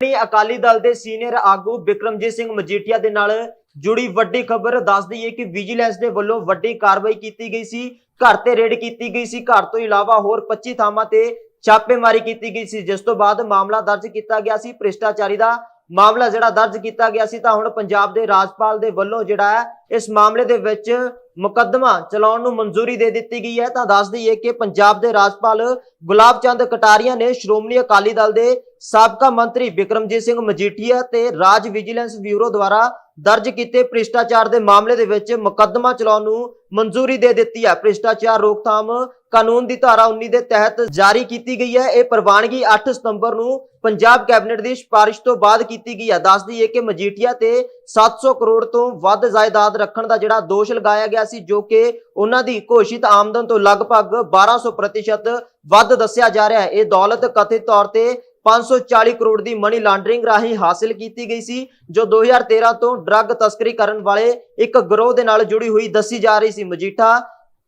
ਅਕਾਲੀ ਦਲ ਦੇ ਸੀਨੀਅਰ ਆਗੂ ਬਿਕਰਮਜੀਤ ਸਿੰਘ ਮਜੀਠੀਆ ਦੇ ਨਾਲ ਜੁੜੀ ਵੱਡੀ ਖਬਰ ਦੱਸਦੀ ਹੈ ਕਿ ਵਿਜੀਲੈਂਸ ਦੇ ਵੱਲੋਂ ਵੱਡੀ ਕਾਰਵਾਈ ਕੀਤੀ ਗਈ ਸੀ। ਘਰ ਤੇ ਰੇਡ ਕੀਤੀ ਗਈ ਸੀ। ਘਰ ਤੋਂ ਇਲਾਵਾ ਹੋਰ 25 ਥਾਵਾਂ ਤੇ ਛਾਪੇਮਾਰੀ ਕੀਤੀ ਗਈ ਸੀ, ਜਿਸ ਤੋਂ ਬਾਅਦ ਮਾਮਲਾ ਦਰਜ ਕੀਤਾ ਗਿਆ ਸੀ। ਭ੍ਰਿਸ਼ਟਾਚਾਰੀ ਦਾ ਮਾਮਲਾ ਜਿਹੜਾ ਦਰਜ ਕੀਤਾ ਗਿਆ ਸੀ ਤਾਂ ਹੁਣ ਪੰਜਾਬ ਦੇ ਰਾਜਪਾਲ ਦੇ ਵੱਲੋਂ ਜਿਹੜਾ ਹੈ, ਇਸ ਮਾਮਲੇ ਦੇ ਵਿੱਚ ਮੁਕੱਦਮਾ ਚਲਾਉਣ ਨੂੰ ਮਨਜ਼ੂਰੀ ਦੇ ਦਿੱਤੀ ਗਈ ਹੈ। ਤਾਂ ਦੱਸ ਦਈਏ ਕਿ ਪੰਜਾਬ ਦੇ ਰਾਜਪਾਲ ਗੁਲਾਬ ਚੰਦ ਕਟਾਰੀਆ ਨੇ ਸ਼੍ਰੋਮਣੀ ਅਕਾਲੀ ਦਲ ਦੇ ਸਾਬਕਾ ਮੰਤਰੀ ਬਿਕਰਮਜੀਤ ਸਿੰਘ ਮਜੀਠੀਆ ਤੇ ਰਾਜ ਵਿਜੀਲੈਂਸ ਬਿਊਰੋ ਦੁਆਰਾ ਦਰਜ ਕੀਤੇ ਭ੍ਰਿਸ਼ਟਾਚਾਰ ਦੇ ਮਾਮਲੇ ਦੇ ਵਿੱਚ ਮੁਕੱਦਮਾ ਚਲਾਉਣ ਨੂੰ ਮਨਜ਼ੂਰੀ ਦੇ ਦਿੱਤੀ ਹੈ। ਭ੍ਰਿਸ਼ਟਾਚਾਰ ਰੋਕਥਾਮ ਕਾਨੂੰਨ ਦੀ ਧਾਰਾ 19 ਦੇ ਤਹਿਤ ਜਾਰੀ ਕੀਤੀ ਗਈ ਹੈ। ਇਹ ਪ੍ਰਵਾਨਗੀ 8 ਸਤੰਬਰ ਨੂੰ ਪੰਜਾਬ ਕੈਬਨਿਟ ਦੀ ਸਿਫਾਰਿਸ਼ ਤੋਂ ਬਾਅਦ ਕੀਤੀ ਗਈ ਹੈ। ਦੱਸਦੀ ਹੈ ਕਿ ਮਜੀਠੀਆ ਤੇ 700 ਕਰੋੜ ਤੋਂ ਵੱਧ ਜਾਇਦਾਦ ਰੱਖਣ ਦਾ ਜਿਹੜਾ ਦੋਸ਼ ਲਗਾਇਆ ਗਿਆ ਸੀ, ਜੋ ਕਿ ਉਹਨਾਂ ਦੀ ਘੋਸ਼ਿਤ ਆਮਦਨ ਤੋਂ ਲਗਭਗ 1200% ਵੱਧ ਦੱਸਿਆ ਜਾ ਰਿਹਾ ਹੈ। ਇਹ ਦੌਲਤ ਕਥਿਤ ਤੌਰ ਤੇ 540 ਕਰੋੜ ਦੀ ਮਨੀ ਲਾਂਡਰਿੰਗ ਰਾਹੀਂ ਹਾਸਲ ਕੀਤੀ ਗਈ ਸੀ, ਜੋ 2013 ਤੋਂ ਡਰੱਗ ਤਸਕਰੀ ਕਰਨ ਵਾਲੇ ਇੱਕ ਗਰੋਹ ਦੇ ਨਾਲ ਜੁੜੀ ਹੋਈ ਦੱਸੀ ਜਾ ਰਹੀ ਸੀ। ਮਜੀਠਾ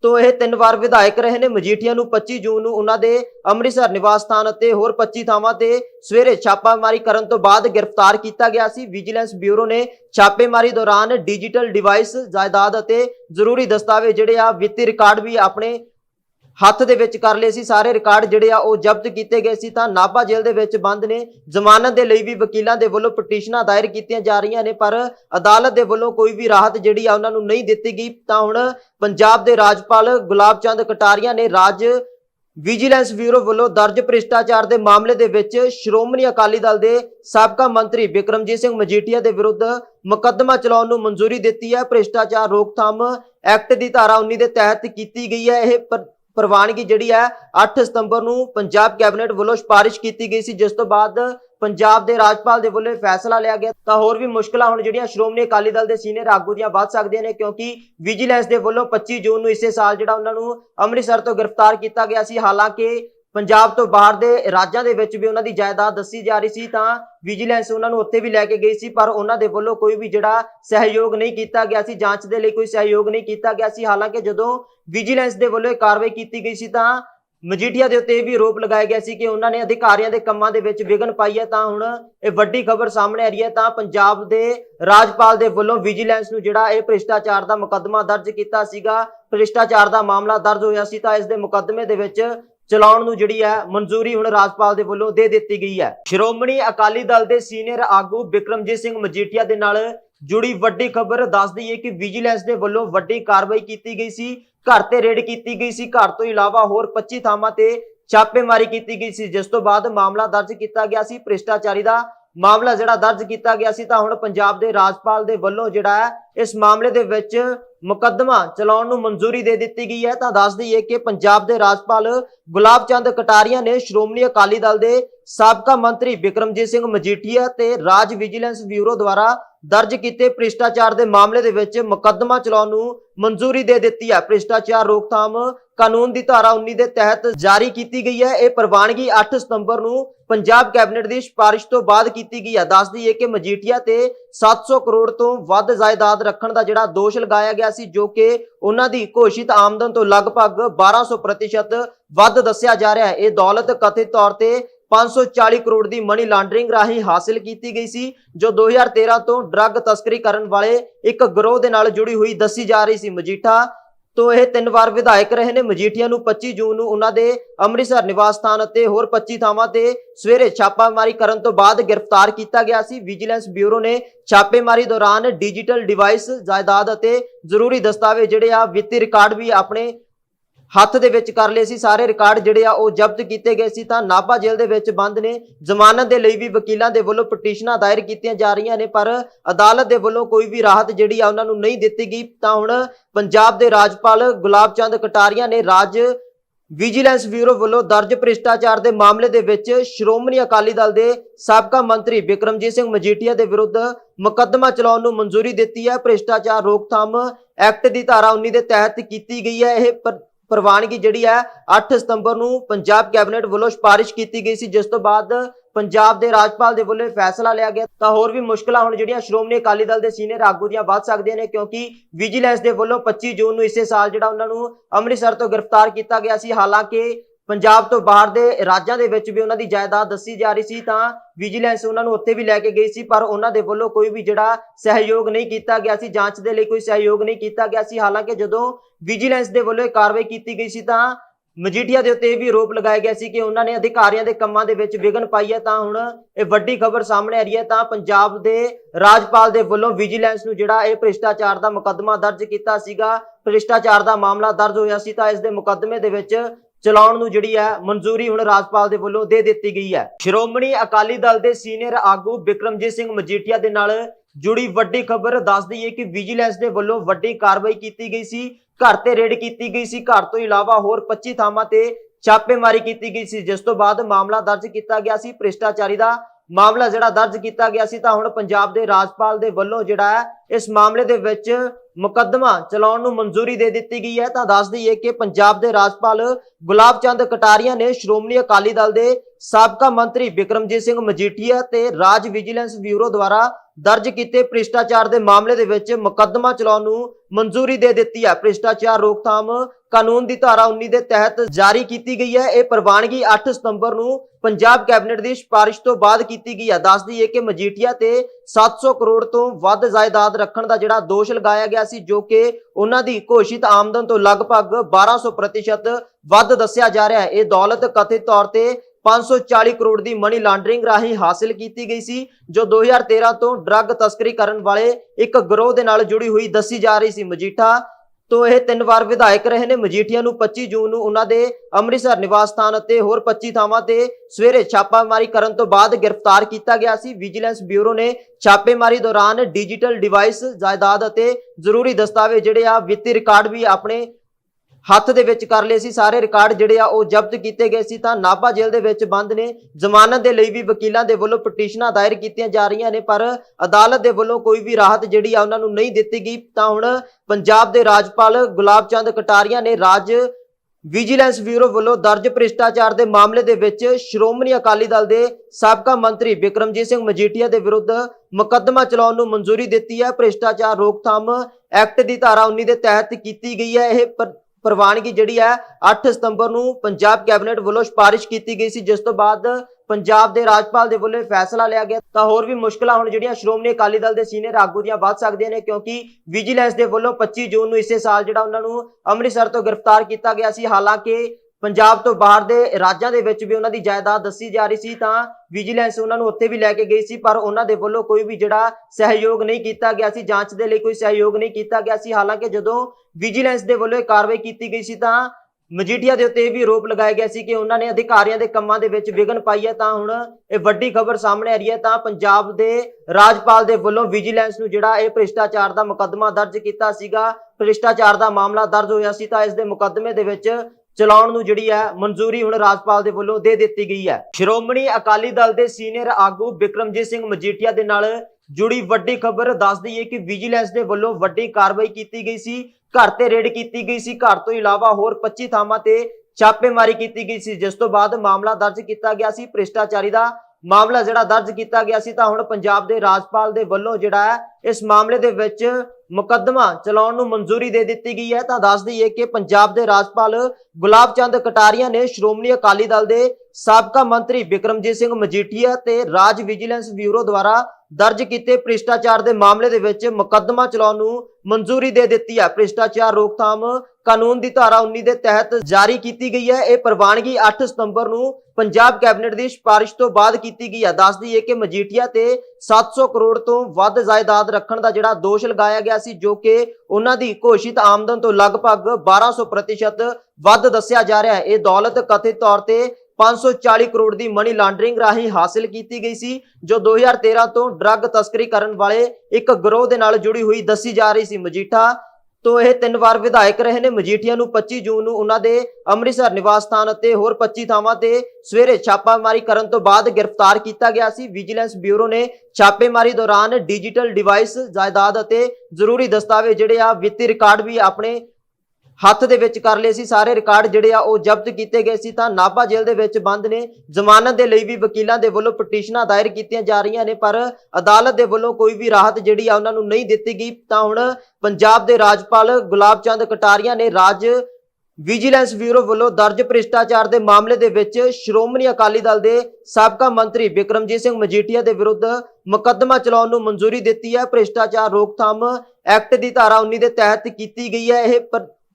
ਤੋਂ ਇਹ ਤਿੰਨ ਵਾਰ ਵਿਧਾਇਕ ਰਹੇ ਨੇ। ਮਜੀਠੀਆ ਨੂੰ 25 ਜੂਨ ਨੂੰ ਉਹਨਾਂ ਦੇ ਅੰਮ੍ਰਿਤਸਰ ਨਿਵਾਸ ਸਥਾਨ ਅਤੇ ਹੋਰ 25 ਥਾਵਾਂ ਤੇ ਸਵੇਰੇ ਛਾਪਾਮਾਰੀ ਕਰਨ ਤੋਂ ਬਾਅਦ ਗ੍ਰਿਫਤਾਰ ਕੀਤਾ ਗਿਆ ਸੀ। ਵਿਜੀਲੈਂਸ ਬਿਊਰੋ ਨੇ ਛਾਪੇਮਾਰੀ ਦੌਰਾਨ ਡਿਜੀਟਲ ਡਿਵਾਈਸ ਜਾਇਦਾਦ ਅਤੇ ਜ਼ਰੂਰੀ ਦਸਤਾਵੇਜ਼ ਜਿਹੜੇ ਆ ਵਿੱਤੀ ਰਿਕਾਰਡ ਵੀ ਆਪਣੇ ਹੱਥ ਦੇ ਵਿੱਚ ਕਰ ਲਏ ਸੀ, ਸਾਰੇ ਰਿਕਾਰਡ ਜਿਹੜੇ ਆ ਉਹ ਜ਼ਬਤ ਕੀਤੇ ਗਏ ਸੀ ਤਾਂ ਨਾਭਾ ਜੇਲ੍ਹ ਦੇ ਵਿੱਚ ਬੰਦ ਨੇ। ਜ਼ਮਾਨਤ ਦੇ ਲਈ ਵੀ ਵਕੀਲਾਂ ਦੇ ਵੱਲੋਂ ਪਟੀਸ਼ਨਾਂ ਦਾਇਰ ਕੀਤੀਆਂ ਜਾ ਰਹੀਆਂ ਨੇ, ਪਰ ਅਦਾਲਤ ਦੇ ਵੱਲੋਂ ਕੋਈ ਵੀ ਰਾਹਤ ਜਿਹੜੀ ਆ ਉਹਨਾਂ ਨੂੰ ਨਹੀਂ ਦਿੱਤੀ ਗਈ। ਤਾਂ ਹੁਣ ਪੰਜਾਬ ਦੇ ਰਾਜਪਾਲ ਗੁਲਾਬ ਚੰਦ ਕਟਾਰੀਆ ਨੇ ਰਾਜ ਵਿਜੀਲੈਂਸ ਬਿਊਰੋ ਵੱਲੋਂ ਦਰਜ ਭ੍ਰਿਸ਼ਟਾਚਾਰ ਦੇ ਮਾਮਲੇ ਦੇ ਵਿੱਚ ਸ਼੍ਰੋਮਣੀ ਅਕਾਲੀ ਦਲ ਦੇ ਸਾਬਕਾ ਮੰਤਰੀ ਬਿਕਰਮਜੀਤ ਸਿੰਘ ਮਜੀਠੀਆ ਦੇ ਵਿਰੁੱਧ ਮੁਕੱਦਮਾ ਚਲਾਉਣ ਨੂੰ ਮਨਜ਼ੂਰੀ ਦਿੱਤੀ ਹੈ। ਭ੍ਰਿਸ਼ਟਾਚਾਰ ਰੋਕਥਾਮ ਐਕਟ ਦੀ ਧਾਰਾ 19 ਦੇ ਤਹਿਤ ਕੀਤੀ ਗਈ ਹੈ। ਇਹ ਪ੍ਰਵਾਨਗੀ ਜਿਹੜੀ ਹੈ 8 ਸਤੰਬਰ ਨੂੰ ਪੰਜਾਬ ਕੈਬਨਿਟ ਵੱਲੋਂ ਸਿਫਾਰਿਸ਼ ਕੀਤੀ ਗਈ ਸੀ, ਜਿਸ ਤੋਂ ਬਾਅਦ ਪੰਜਾਬ ਦੇ ਰਾਜਪਾਲ ਦੇ ਵੱਲੋਂ ਫੈਸਲਾ ਲਿਆ ਗਿਆ। ਤਾਂ ਹੋਰ ਵੀ ਮੁਸ਼ਕਲਾਂ ਹੁਣ ਜਿਹੜੀਆਂ ਸ਼੍ਰੋਮਣੀ ਅਕਾਲੀ ਦਲ ਦੇ ਸੀਨੀਅਰ ਆਗੂ ਦੀਆਂ ਵੱਧ ਸਕਦੀਆਂ ਨੇ, ਕਿਉਂਕਿ ਵਿਜੀਲੈਂਸ ਦੇ ਵੱਲੋਂ 25 ਜੂਨ ਨੂੰ ਇਸੇ ਸਾਲ ਜਿਹੜਾ ਉਹਨਾਂ ਨੂੰ ਅੰਮ੍ਰਿਤਸਰ ਤੋਂ ਗ੍ਰਿਫਤਾਰ ਕੀਤਾ ਗਿਆ ਸੀ। ਹਾਲਾਂਕਿ ਪੰਜਾਬ ਤੋਂ ਬਾਹਰ ਦੇ ਰਾਜਾਂ ਦੇ ਵਿੱਚ ਵੀ ਉਹਨਾਂ ਦੀ ਜਾਇਦਾਦ ਦੱਸੀ ਜਾ ਰਹੀ ਸੀ ਤਾਂ ਵਿਜੀਲੈਂਸ ਉਹਨਾਂ ਨੂੰ ਉੱਥੇ ਵੀ ਲੈ ਕੇ ਗਈ ਸੀ, ਪਰ ਉਹਨਾਂ ਦੇ ਵੱਲੋਂ ਕੋਈ ਵੀ ਜਿਹੜਾ ਸਹਿਯੋਗ ਨਹੀਂ ਕੀਤਾ ਗਿਆ ਸੀ, ਜਾਂਚ ਦੇ ਲਈ ਕੋਈ ਸਹਿਯੋਗ ਨਹੀਂ ਕੀਤਾ ਗਿਆ ਸੀ। ਹਾਲਾਂਕਿ ਜਦੋਂ ਵਿਜੀਲੈਂਸ ਦੇ ਵੱਲੋਂ ਇਹ ਕਾਰਵਾਈ ਕੀਤੀ ਗਈ ਸੀ ਤਾਂ ਮਜੀਠੀਆ ਦੇ ਉੱਤੇ ਵੀ ਆਰੋਪ ਲਗਾਇਆ ਗਿਆ ਸੀ ਕਿ ਉਹਨਾਂ ਨੇ ਅਧਿਕਾਰੀਆਂ ਦੇ ਕੰਮਾਂ ਦੇ ਵਿੱਚ ਵਿਘਨ ਪਾਈ ਹੈ। ਤਾਂ ਹੁਣ ਇਹ ਵੱਡੀ ਖਬਰ ਸਾਹਮਣੇ ਆ ਰਹੀ ਹੈ। ਤਾਂ ਪੰਜਾਬ ਦੇ ਰਾਜਪਾਲ ਦੇ ਵੱਲੋਂ ਵਿਜੀਲੈਂਸ ਨੂੰ ਜਿਹੜਾ ਇਹ ਭ੍ਰਿਸ਼ਟਾਚਾਰ ਦਾ ਮੁਕੱਦਮਾ ਦਰਜ ਕੀਤਾ ਸੀਗਾ, ਭ੍ਰਿਸ਼ਟਾਚਾਰ ਦਾ ਮਾਮਲਾ ਦਰਜ ਹੋਇਆ ਸੀ ਤਾਂ ਇਸ ਦੇ ਮੁਕੱਦਮੇ ਦੇ ਵਿੱਚ ਚਲਾਉਣ ਨੂੰ ਜਿਹੜੀ ਹੈ ਮਨਜ਼ੂਰੀ ਹੁਣ ਰਾਜਪਾਲ ਦੇ ਵੱਲੋਂ ਦੇ ਦਿੱਤੀ ਗਈ ਹੈ। ਸ਼੍ਰੋਮਣੀ ਅਕਾਲੀ ਦਲ ਦੇ ਸੀਨੀਅਰ ਆਗੂ ਬਿਕਰਮਜੀਤ ਸਿੰਘ ਮਜੀਠੀਆ ਦੇ ਨਾਲ ਜੁੜੀ ਵੱਡੀ ਖਬਰ ਦੱਸ ਹੈ ਕਿ ਵਿਜੀਲੈਂਸ ਦੇ ਵੱਲੋਂ ਵੱਡੀ ਕਾਰਵਾਈ ਕੀਤੀ ਗਈ ਸੀ, ਘਰ ਤੇ ਰੇਡ ਕੀਤੀ ਗਈ ਸੀ, ਘਰ ਤੋਂ ਇਲਾਵਾ ਹੋਰ 25 ਥਾਵਾਂ ਤੇ ਛਾਪੇਮਾਰੀ ਕੀਤੀ ਗਈ ਸੀ, ਜਿਸ ਤੋਂ ਬਾਅਦ ਮਾਮਲਾ ਦਰਜ ਕੀਤਾ ਗਿਆ ਸੀ, ਭ੍ਰਿਸ਼ਟਾਚਾਰੀ ਦਾ ਮਾਮਲਾ ਜਿਹੜਾ ਦਰਜ ਕੀਤਾ ਗਿਆ ਸੀ ਤਾਂ ਹੁਣ ਪੰਜਾਬ ਦੇ ਰਾਜਪਾਲ ਦੇ ਵੱਲੋਂ ਜਿਹੜਾ ਹੈ, ਇਸ ਮਾਮਲੇ ਦੇ ਵਿੱਚ ਮੁਕੱਦਮਾ ਚਲਾਉਣ ਨੂੰ ਮਨਜ਼ੂਰੀ ਦੇ ਦਿੱਤੀ ਗਈ ਹੈ। ਤਾਂ ਦੱਸ ਦਈਏ ਕਿ ਪੰਜਾਬ ਦੇ ਰਾਜਪਾਲ ਗੁਲਾਬ ਚੰਦ ਕਟਾਰੀਆ ਨੇ ਸ਼੍ਰੋਮਣੀ ਅਕਾਲੀ ਦਲ ਦੇ ਸਾਬਕਾ ਮੰਤਰੀ ਬਿਕਰਮਜੀਤ ਸਿੰਘ ਮਜੀਠੀਆ ਤੇ ਰਾਜ ਵਿਜੀਲੈਂਸ ਬਿਊਰੋ ਦੁਆਰਾ ਦਰਜ ਕੀਤੇ ਭ੍ਰਿਸ਼ਟਾਚਾਰ ਦੇ ਮਾਮਲੇ ਦੇ ਵਿੱਚ ਮੁਕੱਦਮਾ ਚਲਾਉਣ ਨੂੰ ਮਨਜ਼ੂਰੀ ਦੇ ਦਿੱਤੀ ਹੈ। ਭ੍ਰਿਸ਼ਟਾਚਾਰ ਰੋਕਥਾਮ ਕਾਨੂੰਨ ਦੀ ਧਾਰਾ 19 ਦੇ ਤਹਿਤ ਜਾਰੀ ਕੀਤੀ ਗਈ ਹੈ। ਇਹ ਪ੍ਰਵਾਨਗੀ 8 ਸਤੰਬਰ ਨੂੰ ਪੰਜਾਬ ਕੈਬਨਿਟ ਦੀ ਸਿਫਾਰਿਸ਼ ਤੋਂ ਬਾਅਦ ਕੀਤੀ ਗਈ ਹੈ। ਦੱਸ ਦਈਏ ਕਿ ਮਜੀਠੀਆ ਤੇ 700 ਕਰੋੜ ਤੋਂ ਵੱਧ ਜਾਇਦਾਦ ਰੱਖਣ ਦਾ ਜਿਹੜਾ ਦੋਸ਼ ਲਗਾਇਆ ਗਿਆ ਸੀ, ਜੋ ਕਿ ਉਹਨਾਂ ਦੀ ਘੋਸ਼ਿਤ ਆਮਦਨ ਤੋਂ ਲਗਭਗ 1200% ਵੱਧ ਦੱਸਿਆ ਜਾ ਰਿਹਾ ਹੈ। ਇਹ ਦੌਲਤ ਕਥਿਤ ਤੌਰ ਤੇ 540 ਕਰੋੜ ਦੀ ਮਨੀ ਲਾਂਡਰਿੰਗ ਰਾਹੀਂ ਹਾਸਲ ਕੀਤੀ ਗਈ ਸੀ, ਜੋ 2013 ਤੋਂ ਡਰੱਗ ਤਸਕਰੀ ਕਰਨ ਵਾਲੇ ਇੱਕ ਗਰੋਹ ਦੇ ਨਾਲ ਜੁੜੀ ਹੋਈ ਦੱਸੀ ਜਾ ਰਹੀ ਸੀ। ਮਜੀਠਾ ਤੋਂ ਇਹ ਤਿੰਨ ਵਾਰ ਵਿਧਾਇਕ ਰਹੇ ਨੇ। ਮਜੀਠੀਆ ਨੂੰ 25 ਜੂਨ ਨੂੰ ਉਹਨਾਂ ਦੇ ਅੰਮ੍ਰਿਤਸਰ ਨਿਵਾਸ ਸਥਾਨ ਅਤੇ ਹੋਰ 25 ਥਾਵਾਂ ਤੇ ਸਵੇਰੇ ਛਾਪਾਮਾਰੀ ਕਰਨ ਤੋਂ ਬਾਅਦ ਗ੍ਰਿਫਤਾਰ ਕੀਤਾ ਗਿਆ ਸੀ। ਵਿਜੀਲੈਂਸ ਬਿਊਰੋ ਨੇ ਛਾਪੇਮਾਰੀ ਦੌਰਾਨ ਡਿਜੀਟਲ ਡਿਵਾਈਸ ਜਾਇਦਾਦ ਅਤੇ ਜ਼ਰੂਰੀ ਦਸਤਾਵੇਜ਼ ਜਿਹੜੇ ਆ ਵਿੱਤੀ ਰਿਕਾਰਡ ਵੀ ਆਪਣੇ ਹੱਥ ਦੇ ਵਿੱਚ ਕਰ ਲਏ ਸੀ, ਸਾਰੇ ਰਿਕਾਰਡ ਜਿਹੜੇ ਆ ਉਹ ਜ਼ਬਤ ਕੀਤੇ ਗਏ ਸੀ। ਤਾਂ ਨਾਭਾ ਜੇਲ੍ਹ ਦੇ ਵਿੱਚ ਬੰਦ ਨੇ। ਜ਼ਮਾਨਤ ਦੇ ਲਈ ਵੀ ਵਕੀਲਾਂ ਦੇ ਵੱਲੋਂ ਪਟੀਸ਼ਨਾਂ ਦਾਇਰ ਕੀਤੀਆਂ ਜਾ ਰਹੀਆਂ ਨੇ, ਪਰ ਅਦਾਲਤ ਦੇ ਵੱਲੋਂ ਕੋਈ ਵੀ ਰਾਹਤ ਜਿਹੜੀ ਆ ਉਹਨਾਂ ਨੂੰ ਨਹੀਂ ਦਿੱਤੀ ਗਈ। ਤਾਂ ਹੁਣ ਪੰਜਾਬ ਦੇ ਰਾਜਪਾਲ ਗੁਲਾਬ ਚੰਦ ਕਟਾਰੀਆ ਨੇ ਰਾਜ ਵਿਜੀਲੈਂਸ ਬਿਊਰੋ ਵੱਲੋਂ ਦਰਜ ਭ੍ਰਿਸ਼ਟਾਚਾਰ ਦੇ ਮਾਮਲੇ ਦੇ ਵਿੱਚ ਸ਼੍ਰੋਮਣੀ ਅਕਾਲੀ ਦਲ ਦੇ ਸਾਬਕਾ ਮੰਤਰੀ ਬਿਕਰਮਜੀਤ ਸਿੰਘ ਮਜੀਠੀਆ ਦੇ ਵਿਰੁੱਧ ਮੁਕੱਦਮਾ ਚਲਾਉਣ ਨੂੰ ਮਨਜ਼ੂਰੀ ਦਿੱਤੀ ਹੈ। ਭ੍ਰਿਸ਼ਟਾਚਾਰ ਰੋਕਥਾਮ ਐਕਟ ਦੀ ਧਾਰਾ 19 ਦੇ ਤਹਿਤ ਕੀਤੀ ਗਈ ਹੈ। ਇਹ ਪ੍ਰਵਾਨਗੀ ਜਿਹੜੀ ਹੈ 8 ਸਤੰਬਰ ਨੂੰ ਪੰਜਾਬ ਕੈਬਨਿਟ ਵੱਲੋਂ ਸਿਫਾਰਿਸ਼ ਕੀਤੀ ਗਈ ਸੀ, ਜਿਸ ਤੋਂ ਬਾਅਦ ਪੰਜਾਬ ਦੇ ਰਾਜਪਾਲ ਦੇ ਵੱਲੋਂ ਇਹ ਫੈਸਲਾ ਲਿਆ ਗਿਆ। ਤਾਂ ਹੋਰ ਵੀ ਮੁਸ਼ਕਲਾਂ ਹੁਣ ਜਿਹੜੀਆਂ ਸ਼੍ਰੋਮਣੀ ਅਕਾਲੀ ਦਲ ਦੇ ਸੀਨੀਅਰ ਆਗੂ ਦੀਆਂ ਵੱਧ ਸਕਦੀਆਂ ਨੇ, ਕਿਉਂਕਿ ਵਿਜੀਲੈਂਸ ਦੇ ਵੱਲੋਂ 25 ਜੂਨ ਨੂੰ ਇਸੇ ਸਾਲ ਜਿਹੜਾ ਉਹਨਾਂ ਨੂੰ ਅੰਮ੍ਰਿਤਸਰ ਤੋਂ ਗ੍ਰਿਫਤਾਰ ਕੀਤਾ ਗਿਆ ਸੀ। ਹਾਲਾਂਕਿ ਪੰਜਾਬ ਤੋਂ ਬਾਹਰ ਦੇ ਰਾਜਾਂ ਦੇ ਵਿੱਚ ਵੀ ਉਹਨਾਂ ਦੀ ਜਾਇਦਾਦ ਦੱਸੀ ਜਾ ਰਹੀ ਸੀ ਤਾਂ ਵਿਜੀਲੈਂਸ ਉਹਨਾਂ ਨੂੰ ਉੱਥੇ ਵੀ ਲੈ ਕੇ ਗਈ ਸੀ, ਪਰ ਉਹਨਾਂ ਦੇ ਵੱਲੋਂ ਕੋਈ ਵੀ ਜਿਹੜਾ ਸਹਿਯੋਗ ਨਹੀਂ ਕੀਤਾ ਗਿਆ ਸੀ, ਜਾਂਚ ਦੇ ਲਈ ਕੋਈ ਸਹਿਯੋਗ ਨਹੀਂ ਕੀਤਾ ਗਿਆ ਸੀ। ਹਾਲਾਂਕਿ ਜਦੋਂ ਵਿਜੀਲੈਂਸ ਦੇ ਵੱਲੋਂ ਕਾਰਵਾਈ ਕੀਤੀ ਗਈ ਸੀ ਤਾਂ ਮਜੀਠੀਆ ਦੇ ਉੱਤੇ ਵੀ ਆਰੋਪ ਲਗਾਇਆ ਗਿਆ ਸੀ ਕਿ ਉਹਨਾਂ ਨੇ ਅਧਿਕਾਰੀਆਂ ਦੇ ਕੰਮਾਂ ਦੇ ਵਿੱਚ ਵਿਘਨ ਪਾਈ ਹੈ। ਤਾਂ ਹੁਣ ਇਹ ਵੱਡੀ ਖਬਰ ਸਾਹਮਣੇ ਆ ਰਹੀ ਹੈ। ਤਾਂ ਪੰਜਾਬ ਦੇ ਰਾਜਪਾਲ ਦੇ ਵੱਲੋਂ ਵਿਜੀਲੈਂਸ ਨੂੰ ਜਿਹੜਾ ਇਹ ਭ੍ਰਿਸ਼ਟਾਚਾਰ ਦਾ ਮੁਕੱਦਮਾ ਦਰਜ ਕੀਤਾ ਸੀਗਾ, ਭ੍ਰਿਸ਼ਟਾਚਾਰ ਦਾ ਮਾਮਲਾ ਦਰਜ ਹੋਇਆ ਸੀ ਤਾਂ ਇਸ ਦੇ ਮੁਕੱਦਮੇ ਦੇ ਵਿੱਚ ਚਲਾਉਣ ਨੂੰ ਜਿਹੜੀ ਹੈ ਮਨਜ਼ੂਰੀ ਹੁਣ ਰਾਜਪਾਲ ਦੇ ਵੱਲੋਂ ਦੇ ਦਿੱਤੀ ਗਈ ਹੈ। ਸ਼੍ਰੋਮਣੀ ਅਕਾਲੀ ਦਲ ਦੇ ਸੀਨੀਅਰ ਆਗੂ ਬਿਕਰਮਜੀਤ ਸਿੰਘ ਮਜੀਠੀਆ ਦੇ ਨਾਲ ਜੁੜੀ ਵੱਡੀ ਖਬਰ ਦੱਸ ਹੈ ਕਿ ਵਿਜੀਲੈਂਸ ਦੇ ਵੱਲੋਂ ਵੱਡੀ ਕਾਰਵਾਈ ਕੀਤੀ ਗਈ ਸੀ, ਘਰ ਤੇ ਰੇਡ ਕੀਤੀ ਗਈ ਸੀ, ਘਰ ਤੋਂ ਇਲਾਵਾ ਹੋਰ 25 ਥਾਵਾਂ ਤੇ ਛਾਪੇਮਾਰੀ ਕੀਤੀ ਗਈ ਸੀ, ਜਿਸ ਤੋਂ ਬਾਅਦ ਮਾਮਲਾ ਦਰਜ ਕੀਤਾ ਗਿਆ ਸੀ। ਭ੍ਰਿਸ਼ਟਾਚਾਰੀ ਦਾ ਮਾਮਲਾ ਜਿਹੜਾ ਦਰਜ ਕੀਤਾ ਗਿਆ ਸੀ ਤਾਂ ਹੁਣ ਪੰਜਾਬ ਦੇ ਰਾਜਪਾਲ ਦੇ ਵੱਲੋਂ ਜਿਹੜਾ ਹੈ, ਇਸ ਮਾਮਲੇ ਦੇ ਵਿੱਚ ਮੁਕੱਦਮਾ ਚਲਾਉਣ ਨੂੰ ਮਨਜ਼ੂਰੀ ਦੇ ਦਿੱਤੀ ਗਈ ਹੈ। ਤਾਂ ਦੱਸ ਦਈਏ ਕਿ ਪੰਜਾਬ ਦੇ ਰਾਜਪਾਲ ਗੁਲਾਬ ਚੰਦ ਕਟਾਰੀਆ ਨੇ ਸ਼੍ਰੋਮਣੀ ਅਕਾਲੀ ਦਲ ਦੇ ਸਾਬਕਾ ਮੰਤਰੀ ਬਿਕਰਮਜੀਤ ਸਿੰਘ ਮਜੀਠੀਆ ਤੇ ਰਾਜ ਵਿਜੀਲੈਂਸ ਬਿਊਰੋ ਦੁਆਰਾ ਦਰਜ ਕੀਤੇ ਭ੍ਰਿਸ਼ਟਾਚਾਰ ਦੇ ਮਾਮਲੇ ਦੇ ਵਿੱਚ ਮੁਕੱਦਮਾ ਚਲਾਉਣ ਨੂੰ ਮਨਜ਼ੂਰੀ ਦੇ ਦਿੱਤੀ ਹੈ। ਭ੍ਰਿਸ਼ਟਾਚਾਰ ਰੋਕਥਾਮ ਕਾਨੂੰਨ ਦੀ ਧਾਰਾ 19 ਦੇ ਤਹਿਤ ਜਾਰੀ ਕੀਤੀ ਗਈ ਹੈ। ਇਹ ਪ੍ਰਵਾਨਗੀ 8 ਸਤੰਬਰ ਨੂੰ ਪੰਜਾਬ ਕੈਬਨਿਟ ਦੀ ਸਿਫਾਰਿਸ਼ ਤੋਂ ਬਾਅਦ ਕੀਤੀ ਗਈ ਹੈ ਦੱਸ ਦਈਏ ਕਿ ਮਜੀਠੀਆ ਤੇ 700 ਕਰੋੜ ਤੋਂ ਵੱਧ ਜਾਇਦਾਦ ਰੱਖਣ ਦਾ ਜਿਹੜਾ ਦੋਸ਼ ਲਗਾਇਆ ਗਿਆ ਸੀ, ਜੋ ਕਿ ਉਹਨਾਂ ਦੀ ਘੋਸ਼ਿਤ ਆਮਦਨ ਤੋਂ ਲਗਭਗ 1200% ਵੱਧ ਦੱਸਿਆ ਜਾ ਰਿਹਾ ਹੈ। ਇਹ ਦੌਲਤ ਕਥਿਤ ਤੌਰ ਤੇ 540 ਕਰੋੜ ਦੀ ਮਨੀ ਲਾਂਡਰਿੰਗ ਰਾਹੀਂ ਹਾਸਿਲ ਕੀਤੀ ਗਈ ਸੀ, ਜੋ 2013 ਤੋਂ ਡਰੱਗ ਤਸਕਰੀ ਕਰਨ ਵਾਲੇ ਇੱਕ ਗਰੋਹ ਦੇ ਨਾਲ ਜੁੜੀ ਹੋਈ ਦੱਸੀ ਜਾ ਰਹੀ ਸੀ। ਮਜੀਠਾ ਤੋਂ ਇਹ ਤਿੰਨ ਵਾਰ ਵਿਧਾਇਕ ਰਹੇ ਨੇ। ਮਜੀਠੀਆ ਨੂੰ 25 ਜੂਨ ਨੂੰ ਉਹਨਾਂ ਦੇ ਅੰਮ੍ਰਿਤਸਰ ਨਿਵਾਸ ਸਥਾਨ ਅਤੇ ਹੋਰ 25 ਥਾਵਾਂ ਤੇ ਸਵੇਰੇ ਛਾਪਾਮਾਰੀ ਕਰਨ ਤੋਂ ਬਾਅਦ ਗ੍ਰਿਫਤਾਰ ਕੀਤਾ ਗਿਆ ਸੀ। ਵਿਜੀਲੈਂਸ ਬਿਊਰੋ ਨੇ ਛਾਪੇਮਾਰੀ ਦੌਰਾਨ ਡਿਜੀਟਲ ਡਿਵਾਈਸ ਜਾਇਦਾਦ ਅਤੇ ਜ਼ਰੂਰੀ ਦਸਤਾਵੇਜ਼ ਜਿਹੜੇ ਆ ਵਿੱਤੀ ਰਿਕਾਰਡ ਵੀ ਆਪਣੇ ਹੱਥ ਦੇ ਵਿੱਚ ਕਰ ਲਏ ਸੀ, ਸਾਰੇ ਰਿਕਾਰਡ ਜਿਹੜੇ ਆ ਉਹ ਜ਼ਬਤ ਕੀਤੇ ਗਏ ਸੀ। ਤਾਂ ਨਾਭਾ ਜੇਲ੍ਹ ਦੇ ਵਿੱਚ ਬੰਦ ਨੇ। ਜ਼ਮਾਨਤ ਦੇ ਲਈ ਵੀ ਵਕੀਲਾਂ ਦੇ ਵੱਲੋਂ ਪਟੀਸ਼ਨਾਂ ਦਾਇਰ ਕੀਤੀਆਂ ਜਾ ਰਹੀਆਂ ਨੇ, ਪਰ ਅਦਾਲਤ ਦੇ ਵੱਲੋਂ ਕੋਈ ਵੀ ਰਾਹਤ ਜਿਹੜੀ ਆ ਉਹਨਾਂ ਨੂੰ ਨਹੀਂ ਦਿੱਤੀ ਗਈ। ਤਾਂ ਹੁਣ ਪੰਜਾਬ ਦੇ ਰਾਜਪਾਲ ਗੁਲਾਬ ਚੰਦ ਕਟਾਰੀਆ ਨੇ ਰਾਜ ਵਿਜੀਲੈਂਸ ਬਿਊਰੋ ਵੱਲੋਂ ਦਰਜ ਭ੍ਰਿਸ਼ਟਾਚਾਰ ਦੇ ਮਾਮਲੇ ਦੇ ਵਿੱਚ ਸ਼੍ਰੋਮਣੀ ਅਕਾਲੀ ਦਲ ਦੇ ਸਾਬਕਾ ਮੰਤਰੀ ਬਿਕਰਮਜੀਤ ਸਿੰਘ ਮਜੀਠੀਆ ਦੇ ਵਿਰੁੱਧ ਮੁਕੱਦਮਾ ਚਲਾਉਣ ਨੂੰ ਮਨਜ਼ੂਰੀ ਦਿੱਤੀ ਹੈ। ਭ੍ਰਿਸ਼ਟਾਚਾਰ ਰੋਕਥਾਮ ਐਕਟ ਦੀ ਧਾਰਾ 19 ਦੇ ਤਹਿਤ ਕੀਤੀ ਗਈ ਹੈ। ਇਹ ਪ੍ਰਵਾਨਗੀ ਜਿਹੜੀ ਹੈ 8 ਸਤੰਬਰ ਨੂੰ ਪੰਜਾਬ ਕੈਬਨਿਟ ਵੱਲੋਂ ਸਿਫਾਰਿਸ਼ ਕੀਤੀ ਗਈ ਸੀ, ਜਿਸ ਤੋਂ ਬਾਅਦ ਪੰਜਾਬ ਦੇ ਰਾਜਪਾਲ ਦੇ ਵੱਲੋਂ ਫੈਸਲਾ ਲਿਆ ਗਿਆ। ਤਾਂ ਹੋਰ ਵੀ ਮੁਸ਼ਕਲਾਂ ਹੁਣ ਜਿਹੜੀਆਂ ਸ਼੍ਰੋਮਣੀ ਅਕਾਲੀ ਦਲ ਦੇ ਸੀਨੀਅਰ ਆਗੂ ਦੀਆਂ ਵੱਧ ਸਕਦੀਆਂ ਨੇ, ਕਿਉਂਕਿ ਵਿਜੀਲੈਂਸ ਦੇ ਵੱਲੋਂ 25 ਜੂਨ ਨੂੰ ਇਸੇ ਸਾਲ ਜਿਹੜਾ ਉਹਨਾਂ ਨੂੰ ਅੰਮ੍ਰਿਤਸਰ ਤੋਂ ਗ੍ਰਿਫਤਾਰ ਕੀਤਾ ਗਿਆ ਸੀ। ਹਾਲਾਂਕਿ ਪੰਜਾਬ ਤੋਂ ਬਾਹਰ ਦੇ ਰਾਜਾਂ ਦੇ ਵਿੱਚ ਵੀ ਉਹਨਾਂ ਦੀ ਜਾਇਦਾਦ ਦੱਸੀ ਜਾ ਰਹੀ ਸੀ, ਤਾਂ ਵਿਜੀਲੈਂਸ ਉਹਨਾਂ ਨੂੰ ਉੱਥੇ ਵੀ ਲੈ ਕੇ ਗਈ ਸੀ, ਪਰ ਉਹਨਾਂ ਦੇ ਵੱਲੋਂ ਕੋਈ ਵੀ ਜਿਹੜਾ ਸਹਿਯੋਗ ਨਹੀਂ ਕੀਤਾ ਗਿਆ ਸੀ। ਜਾਂਚ ਦੇ ਲਈ ਕੋਈ ਸਹਿਯੋਗ ਨਹੀਂ ਕੀਤਾ ਗਿਆ ਸੀ। ਹਾਲਾਂਕਿ ਜਦੋਂ ਵਿਜੀਲੈਂਸ ਦੇ ਵੱਲੋਂ ਇਹ ਕਾਰਵਾਈ ਕੀਤੀ ਗਈ ਸੀ ਤਾਂ ਮਜੀਠੀਆ ਦੇ ਉੱਤੇ ਇਹ ਵੀ ਆਰੋਪ ਲਗਾਇਆ ਗਿਆ ਸੀ ਕਿ ਉਹਨਾਂ ਨੇ ਅਧਿਕਾਰੀਆਂ ਦੇ ਕੰਮਾਂ ਦੇ ਵਿੱਚ ਵਿਘਨ ਪਾਈ ਹੈ ਤਾਂ ਹੁਣ ਇਹ ਵੱਡੀ ਖਬਰ ਸਾਹਮਣੇ ਆ ਰਹੀ ਹੈ ਤਾਂ ਪੰਜਾਬ ਦੇ ਰਾਜਪਾਲ ਦੇ ਵੱਲੋਂ ਵਿਜੀਲੈਂਸ ਨੂੰ ਜਿਹੜਾ ਇਹ ਭ੍ਰਿਸ਼ਟਾਚਾਰ ਦਾ ਮੁਕੱਦਮਾ ਦਰਜ ਕੀਤਾ ਸੀਗਾ, ਭ੍ਰਿਸ਼ਟਾਚਾਰ ਦਾ ਮਾਮਲਾ ਦਰਜ ਹੋਇਆ ਸੀ ਤਾਂ ਇਸ ਦੇ ਮੁਕੱਦਮੇ ਦੇ ਵਿੱਚ ਚਲਾਉਣ ਨੂੰ ਜਿਹੜੀ ਹੈ ਮਨਜ਼ੂਰੀ ਹੁਣ ਰਾਜਪਾਲ ਦੇ ਵੱਲੋਂ ਦੇ ਦਿੱਤੀ ਗਈ ਹੈ। ਸ਼੍ਰੋਮਣੀ ਅਕਾਲੀ ਦਲ ਦੇ ਸੀਨੀਅਰ ਆਗੂ ਬਿਕਰਮਜੀਤ ਸਿੰਘ ਮਜੀਠੀਆ ਦੇ ਨਾਲ ਜੁੜੀ ਵੱਡੀ ਖਬਰ ਦੱਸ ਹੈ ਕਿ ਵਿਜੀਲੈਂਸ ਦੇ ਵੱਲੋਂ ਵੱਡੀ ਕਾਰਵਾਈ ਕੀਤੀ ਗਈ ਸੀ। ਘਰ ਤੇ ਰੇਡ ਕੀਤੀ ਗਈ ਸੀ। ਘਰ ਤੋਂ ਇਲਾਵਾ ਹੋਰ 25 ਥਾਵਾਂ ਤੇ ਛਾਪੇਮਾਰੀ ਕੀਤੀ ਗਈ ਸੀ। ਜਿਸ ਤੋਂ ਬਾਅਦ ਮਾਮਲਾ ਦਰਜ ਕੀਤਾ ਗਿਆ ਸੀ। ਭ੍ਰਿਸ਼ਟਾਚਾਰੀ ਦਾ ਮਾਮਲਾ ਜਿਹੜਾ ਦਰਜ ਕੀਤਾ ਗਿਆ ਸੀ ਤਾਂ ਹੁਣ ਪੰਜਾਬ ਦੇ ਰਾਜਪਾਲ ਦੇ ਵੱਲੋਂ ਜਿਹੜਾ ਹੈ, ਇਸ ਮਾਮਲੇ ਦੇ ਵਿੱਚ ਮੁਕੱਦਮਾ ਚਲਾਉਣ ਨੂੰ ਮਨਜ਼ੂਰੀ ਦੇ ਦਿੱਤੀ ਗਈ ਹੈ। ਤਾਂ ਦੱਸ ਦਈਏ ਕਿ ਪੰਜਾਬ ਦੇ ਰਾਜਪਾਲ ਗੁਲਾਬ ਚੰਦ ਕਟਾਰੀਆ ਨੇ ਸ਼੍ਰੋਮਣੀ ਅਕਾਲੀ ਦਲ ਦੇ ਸਾਬਕਾ ਮੰਤਰੀ ਬਿਕਰਮਜੀਤ ਸਿੰਘ ਮਜੀਠੀਆ ਤੇ ਰਾਜ ਵਿਜੀਲੈਂਸ ਬਿਊਰੋ ਦੁਆਰਾ ਦਰਜ ਕੀਤੇ ਭ੍ਰਿਸ਼ਟਾਚਾਰ ਦੇ ਮਾਮਲੇ ਦੇ ਵਿੱਚ ਮੁਕੱਦਮਾ ਚਲਾਉਣ ਨੂੰ ਮਨਜ਼ੂਰੀ ਦੇ ਦਿੱਤੀ ਹੈ। ਭ੍ਰਿਸ਼ਟਾਚਾਰ ਰੋਕਥਾਮ ਕਾਨੂੰਨ ਦੀ ਧਾਰਾ 19 ਦੇ ਤਹਿਤ ਜਾਰੀ ਕੀਤੀ ਗਈ ਹੈ। ਇਹ ਪ੍ਰਵਾਨਗੀ 8 ਸਤੰਬਰ ਨੂੰ ਪੰਜਾਬ ਕੈਬਨਿਟ ਦੀ ਸਿਫਾਰਿਸ਼ ਤੋਂ ਬਾਅਦ ਕੀਤੀ ਗਈ ਹੈ। ਦੱਸਦੀ ਹੈ ਕਿ ਮਜੀਠੀਆ ਤੇ 700 ਕਰੋੜ ਤੋਂ ਵੱਧ ਜਾਇਦਾਦ ਰੱਖਣ ਦਾ ਜਿਹੜਾ ਦੋਸ਼ ਲਗਾਇਆ ਗਿਆ ਸੀ, ਜੋ ਕਿ ਉਹਨਾਂ ਦੀ ਘੋਸ਼ਿਤ ਆਮਦਨ ਤੋਂ ਲਗਭਗ 1200% ਵੱਧ ਦੱਸਿਆ ਜਾ ਰਿਹਾ ਹੈ। ਇਹ ਦੌਲਤ ਕਥਿਤ ਤੌਰ ਤੇ 540 ਕਰੋੜ ਦੀ ਮਨੀ ਲਾਂਡਰਿੰਗ ਰਾਹੀਂ ਹਾਸਿਲ ਕੀਤੀ ਗਈ ਸੀ, ਜੋ 2013 ਤੋਂ ਡਰੱਗ ਤਸਕਰੀ ਕਰਨ ਵਾਲੇ ਇੱਕ ਗਰੋਹ ਦੇ ਨਾਲ ਜੁੜੀ ਹੋਈ ਦੱਸੀ ਜਾ ਰਹੀ ਸੀ ਮਜੀਠਾ। ਤੋਂ ਇਹ ਤਿੰਨ ਵਾਰ ਵਿਧਾਇਕ ਰਹੇ ਨੇ, ਮਜੀਠੀਆ ਨੂੰ 25 ਜੂਨ ਨੂੰ ਉਹਨਾਂ ਦੇ ਅੰਮ੍ਰਿਤਸਰ ਨਿਵਾਸ ਸਥਾਨ ਅਤੇ ਹੋਰ 25 ਥਾਵਾਂ ਤੇ ਸਵੇਰੇ ਛਾਪਾਮਾਰੀ ਕਰਨ ਤੋਂ ਬਾਅਦ ਗ੍ਰਿਫਤਾਰ ਕੀਤਾ ਗਿਆ ਸੀ। ਵਿਜੀਲੈਂਸ ਬਿਊਰੋ ਨੇ ਛਾਪੇਮਾਰੀ ਦੌਰਾਨ ਡਿਜੀਟਲ ਡਿਵਾਈਸ ਜਾਇਦਾਦ ਅਤੇ ਜ਼ਰੂਰੀ ਦਸਤਾਵੇਜ਼ ਜਿਹੜੇ ਆ ਵਿੱਤੀ ਰਿਕਾਰਡ ਵੀ ਆਪਣੇ ਹੱਥ ਦੇ ਵਿੱਚ ਕਰ ਲਏ ਸੀ ਸਾਰੇ ਰਿਕਾਰਡ ਜਿਹੜੇ ਆ ਉਹ ਜ਼ਬਤ ਕੀਤੇ ਗਏ ਸੀ ਤਾਂ ਨਾਭਾ ਜੇਲ੍ਹ ਦੇ ਵਿੱਚ ਬੰਦ ਨੇ। ਜ਼ਮਾਨਤ ਦੇ ਲਈ ਵੀ ਵਕੀਲਾਂ ਦੇ ਵੱਲੋਂ ਪਟੀਸ਼ਨਾਂ ਦਾਇਰ ਕੀਤੀਆਂ ਜਾ ਰਹੀਆਂ ਨੇ, ਪਰ ਅਦਾਲਤ ਦੇ ਵੱਲੋਂ ਕੋਈ ਵੀ ਰਾਹਤ ਜਿਹੜੀ ਆ ਉਹਨਾਂ ਨੂੰ ਨਹੀਂ ਦਿੱਤੀ ਗਈ। ਤਾਂ ਹੁਣ ਪੰਜਾਬ ਦੇ ਰਾਜਪਾਲ ਗੁਲਾਬ ਚੰਦ ਕਟਾਰੀਆ ਨੇ ਰਾਜ ਵਿਜੀਲੈਂਸ ਬਿਊਰੋ ਵੱਲੋਂ ਦਰਜ ਭ੍ਰਿਸ਼ਟਾਚਾਰ ਦੇ ਮਾਮਲੇ ਦੇ ਵਿੱਚ ਸ਼੍ਰੋਮਣੀ ਅਕਾਲੀ ਦਲ ਦੇ ਸਾਬਕਾ ਮੰਤਰੀ ਬਿਕਰਮਜੀਤ ਸਿੰਘ ਮਜੀਠੀਆ ਦੇ ਵਿਰੁੱਧ ਮੁਕੱਦਮਾ ਚਲਾਉਣ ਨੂੰ ਮਨਜ਼ੂਰੀ ਦਿੱਤੀ ਹੈ। ਭ੍ਰਿਸ਼ਟਾਚਾਰ ਰੋਕਥਾਮ ਐਕਟ ਦੀ ਧਾਰਾ 19 ਦੇ ਤਹਿਤ ਕੀਤੀ ਗਈ ਹੈ। ਇਹ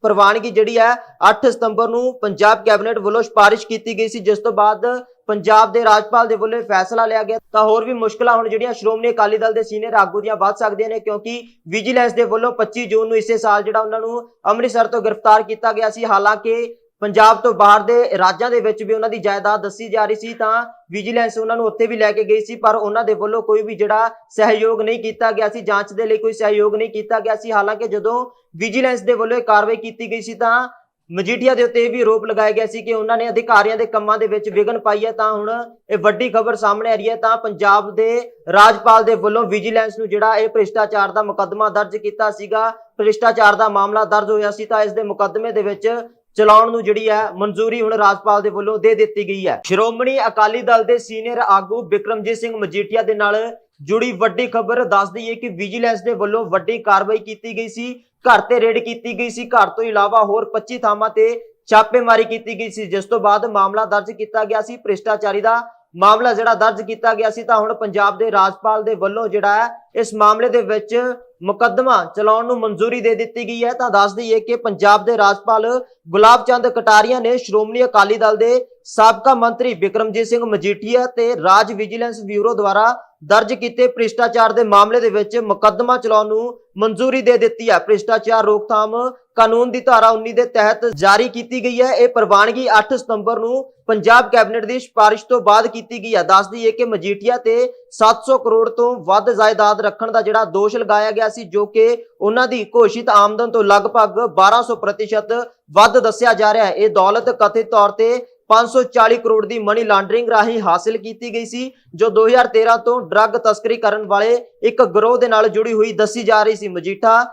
ਪ੍ਰਵਾਨਗੀ ਜਿਹੜੀ ਹੈ 8 ਸਤੰਬਰ ਨੂੰ ਪੰਜਾਬ ਕੈਬਨਿਟ ਵੱਲੋਂ ਸਿਫਾਰਿਸ਼ ਕੀਤੀ ਗਈ ਸੀ, ਜਿਸ ਤੋਂ ਬਾਅਦ ਪੰਜਾਬ ਦੇ ਰਾਜਪਾਲ ਦੇ ਵੱਲੋਂ ਫੈਸਲਾ ਲਿਆ ਗਿਆ। ਤਾਂ ਹੋਰ ਵੀ ਮੁਸ਼ਕਲਾਂ ਹੁਣ ਜਿਹੜੀਆਂ ਸ਼੍ਰੋਮਣੀ ਅਕਾਲੀ ਦਲ ਦੇ ਸੀਨੀਅਰ ਆਗੂ ਦੀਆਂ ਵੱਧ ਸਕਦੀਆਂ ਨੇ, ਕਿਉਂਕਿ ਵਿਜੀਲੈਂਸ ਦੇ ਵੱਲੋਂ 25 ਜੂਨ ਨੂੰ ਇਸੇ ਸਾਲ ਜਿਹੜਾ ਉਹਨਾਂ ਨੂੰ ਅੰਮ੍ਰਿਤਸਰ ਤੋਂ ਗ੍ਰਿਫਤਾਰ ਕੀਤਾ ਗਿਆ ਸੀ। ਹਾਲਾਂਕਿ ਪੰਜਾਬ ਤੋਂ ਬਾਹਰ ਦੇ ਰਾਜਾਂ ਦੇ ਵਿੱਚ ਵੀ ਉਹਨਾਂ ਦੀ ਜਾਇਦਾਦ ਦੱਸੀ ਜਾ ਰਹੀ ਸੀ ਤਾਂ ਵਿਜੀਲੈਂਸ ਉਹਨਾਂ ਨੂੰ ਉੱਥੇ ਵੀ ਲੈ ਕੇ ਗਈ ਸੀ, ਪਰ ਉਹਨਾਂ ਦੇ ਵੱਲੋਂ ਕੋਈ ਵੀ ਜਿਹੜਾ ਸਹਿਯੋਗ ਨਹੀਂ ਕੀਤਾ ਗਿਆ ਸੀ, ਜਾਂਚ ਦੇ ਲਈ ਕੋਈ ਸਹਿਯੋਗ ਨਹੀਂ ਕੀਤਾ ਗਿਆ ਸੀ। ਹਾਲਾਂਕਿ ਜਦੋਂ ਵਿਜੀਲੈਂਸ ਦੇ ਵੱਲੋਂ ਇਹ ਕਾਰਵਾਈ ਕੀਤੀ ਗਈ ਸੀ ਤਾਂ ਮਜੀਠੀਆ ਦੇ ਉੱਤੇ ਵੀ ਆਰੋਪ ਲਗਾਇਆ ਗਿਆ ਸੀ ਕਿ ਉਹਨਾਂ ਨੇ ਅਧਿਕਾਰੀਆਂ ਦੇ ਕੰਮਾਂ ਦੇ ਵਿੱਚ ਵਿਘਨ ਪਾਈ ਹੈ। ਤਾਂ ਹੁਣ ਇਹ ਵੱਡੀ ਖਬਰ ਸਾਹਮਣੇ ਆ ਰਹੀ ਹੈ। ਤਾਂ ਪੰਜਾਬ ਦੇ ਰਾਜਪਾਲ ਦੇ ਵੱਲੋਂ ਵਿਜੀਲੈਂਸ ਨੂੰ ਜਿਹੜਾ ਇਹ ਭ੍ਰਿਸ਼ਟਾਚਾਰ ਦਾ ਮੁਕੱਦਮਾ ਦਰਜ ਕੀਤਾ ਸੀਗਾ, ਭ੍ਰਿਸ਼ਟਾਚਾਰ ਦਾ ਮਾਮਲਾ ਦਰਜ ਹੋਇਆ ਸੀ ਤਾਂ ਇਸ ਦੇ ਮੁਕੱਦਮੇ ਦੇ ਵਿੱਚ ਚਲਾਉਣ ਨੂੰ ਜਿਹੜੀ ਹੈ ਮਨਜ਼ੂਰੀ ਹੁਣ ਰਾਜਪਾਲ ਦੇ ਵੱਲੋਂ ਦੇ ਦਿੱਤੀ ਗਈ ਹੈ। ਸ਼੍ਰੋਮਣੀ ਅਕਾਲੀ ਦਲ ਦੇ ਸੀਨੀਅਰ ਆਗੂ ਬਿਕਰਮਜੀਤ ਸਿੰਘ ਮਜੀਠੀਆ ਦੇ ਨਾਲ ਜੁੜੀ ਵੱਡੀ ਖਬਰ ਦੱਸਦੀ ਹੈ ਕਿ ਵਿਜੀਲੈਂਸ ਦੇ ਵੱਲੋਂ ਵੱਡੀ ਕਾਰਵਾਈ ਕੀਤੀ ਗਈ ਸੀ, ਘਰ ਤੇ ਰੇਡ ਕੀਤੀ ਗਈ ਸੀ। ਘਰ ਤੋਂ ਇਲਾਵਾ ਹੋਰ 25 ਥਾਵਾਂ ਤੇ ਛਾਪੇਮਾਰੀ ਕੀਤੀ ਗਈ ਸੀ। ਜਿਸ ਤੋਂ ਬਾਅਦ ਮਾਮਲਾ ਦਰਜ ਕੀਤਾ ਗਿਆ ਸੀ। ਭ੍ਰਿਸ਼ਟਾਚਾਰੀ ਦਾ ਮਾਮਲਾ ਜਿਹੜਾ ਦਰਜ ਕੀਤਾ ਗਿਆ ਸੀ ਤਾਂ ਹੁਣ ਪੰਜਾਬ ਦੇ ਰਾਜਪਾਲ ਦੇ ਵੱਲੋਂ ਜਿਹੜਾ ਹੈ ਇਸ ਮਾਮਲੇ ਦੇ ਵਿੱਚ ਮੁਕੱਦਮਾ ਚਲਾਉਣ ਨੂੰ ਮਨਜ਼ੂਰੀ ਦੇ ਦਿੱਤੀ ਗਈ ਹੈ। ਤਾਂ ਦੱਸ ਦਈਏ ਕਿ ਪੰਜਾਬ ਦੇ ਰਾਜਪਾਲ ਗੁਲਾਬ ਚੰਦ ਕਟਾਰੀਆ ਨੇ ਸ਼੍ਰੋਮਣੀ ਅਕਾਲੀ ਦਲ ਦੇ ਸਾਬਕਾ ਮੰਤਰੀ ਬਿਕਰਮਜੀਤ ਸਿੰਘ ਮਜੀਠੀਆ ਤੇ ਰਾਜ ਵਿਜੀਲੈਂਸ ਬਿਊਰੋ ਦੁਆਰਾ ਦਰਜ ਕੀਤੇ ਭ੍ਰਿਸ਼ਟਾਚਾਰ ਦੇ ਮਾਮਲੇ ਦੇ ਵਿੱਚ ਮੁਕੱਦਮਾ ਚਲਾਉਣ ਨੂੰ ਮਨਜ਼ੂਰੀ ਦੇ ਦਿੱਤੀ ਹੈ। ਭ੍ਰਿਸ਼ਟਾਚਾਰ ਰੋਕਥਾਮ ਕਾਨੂੰਨ ਦੀ ਧਾਰਾ 19 ਦੇ ਤਹਿਤ ਜਾਰੀ ਕੀਤੀ ਗਈ ਹੈ। ਇਹ ਪ੍ਰਵਾਨਗੀ 8 ਸਤੰਬਰ ਨੂੰ ਪੰਜਾਬ ਕੈਬਨਿਟ ਦੀ ਸਿਫਾਰਿਸ਼ ਤੋਂ ਬਾਅਦ ਕੀਤੀ ਗਈ ਹੈ। ਦੱਸ ਦਈਏ ਕਿ ਮਜੀਠੀਆ ਤੇ 700 ਕਰੋੜ ਤੋਂ ਵੱਧ ਜਾਇਦਾਦ ਰੱਖਣ ਦਾ ਜਿਹੜਾ ਦੋਸ਼ ਲਗਾਇਆ ਗਿਆ ਸੀ, ਜੋ ਕਿ ਉਹਨਾਂ ਦੀ ਘੋਸ਼ਿਤ ਆਮਦਨ ਤੋਂ ਲਗਭਗ 1200% ਵੱਧ ਦੱਸਿਆ ਜਾ ਰਿਹਾ ਹੈ। ਇਹ ਦੌਲਤ ਕਥਿਤ ਤੌਰ ਤੇ 540 ਕਰੋੜ ਦੀ ਮਨੀ ਲਾਂਡਰਿੰਗ ਰਾਹੀਂ ਹਾਸਿਲ ਕੀਤੀ ਗਈ ਸੀ, ਜੋ 2013 ਤੋਂ ਡਰੱਗ ਤਸਕਰੀ ਕਰਨ ਵਾਲੇ ਇੱਕ ਗਰੋਹ ਦੇ ਨਾਲ ਜੁੜੀ ਹੋਈ ਦੱਸੀ ਜਾ ਰਹੀ ਸੀ। ਮਜੀਠਾ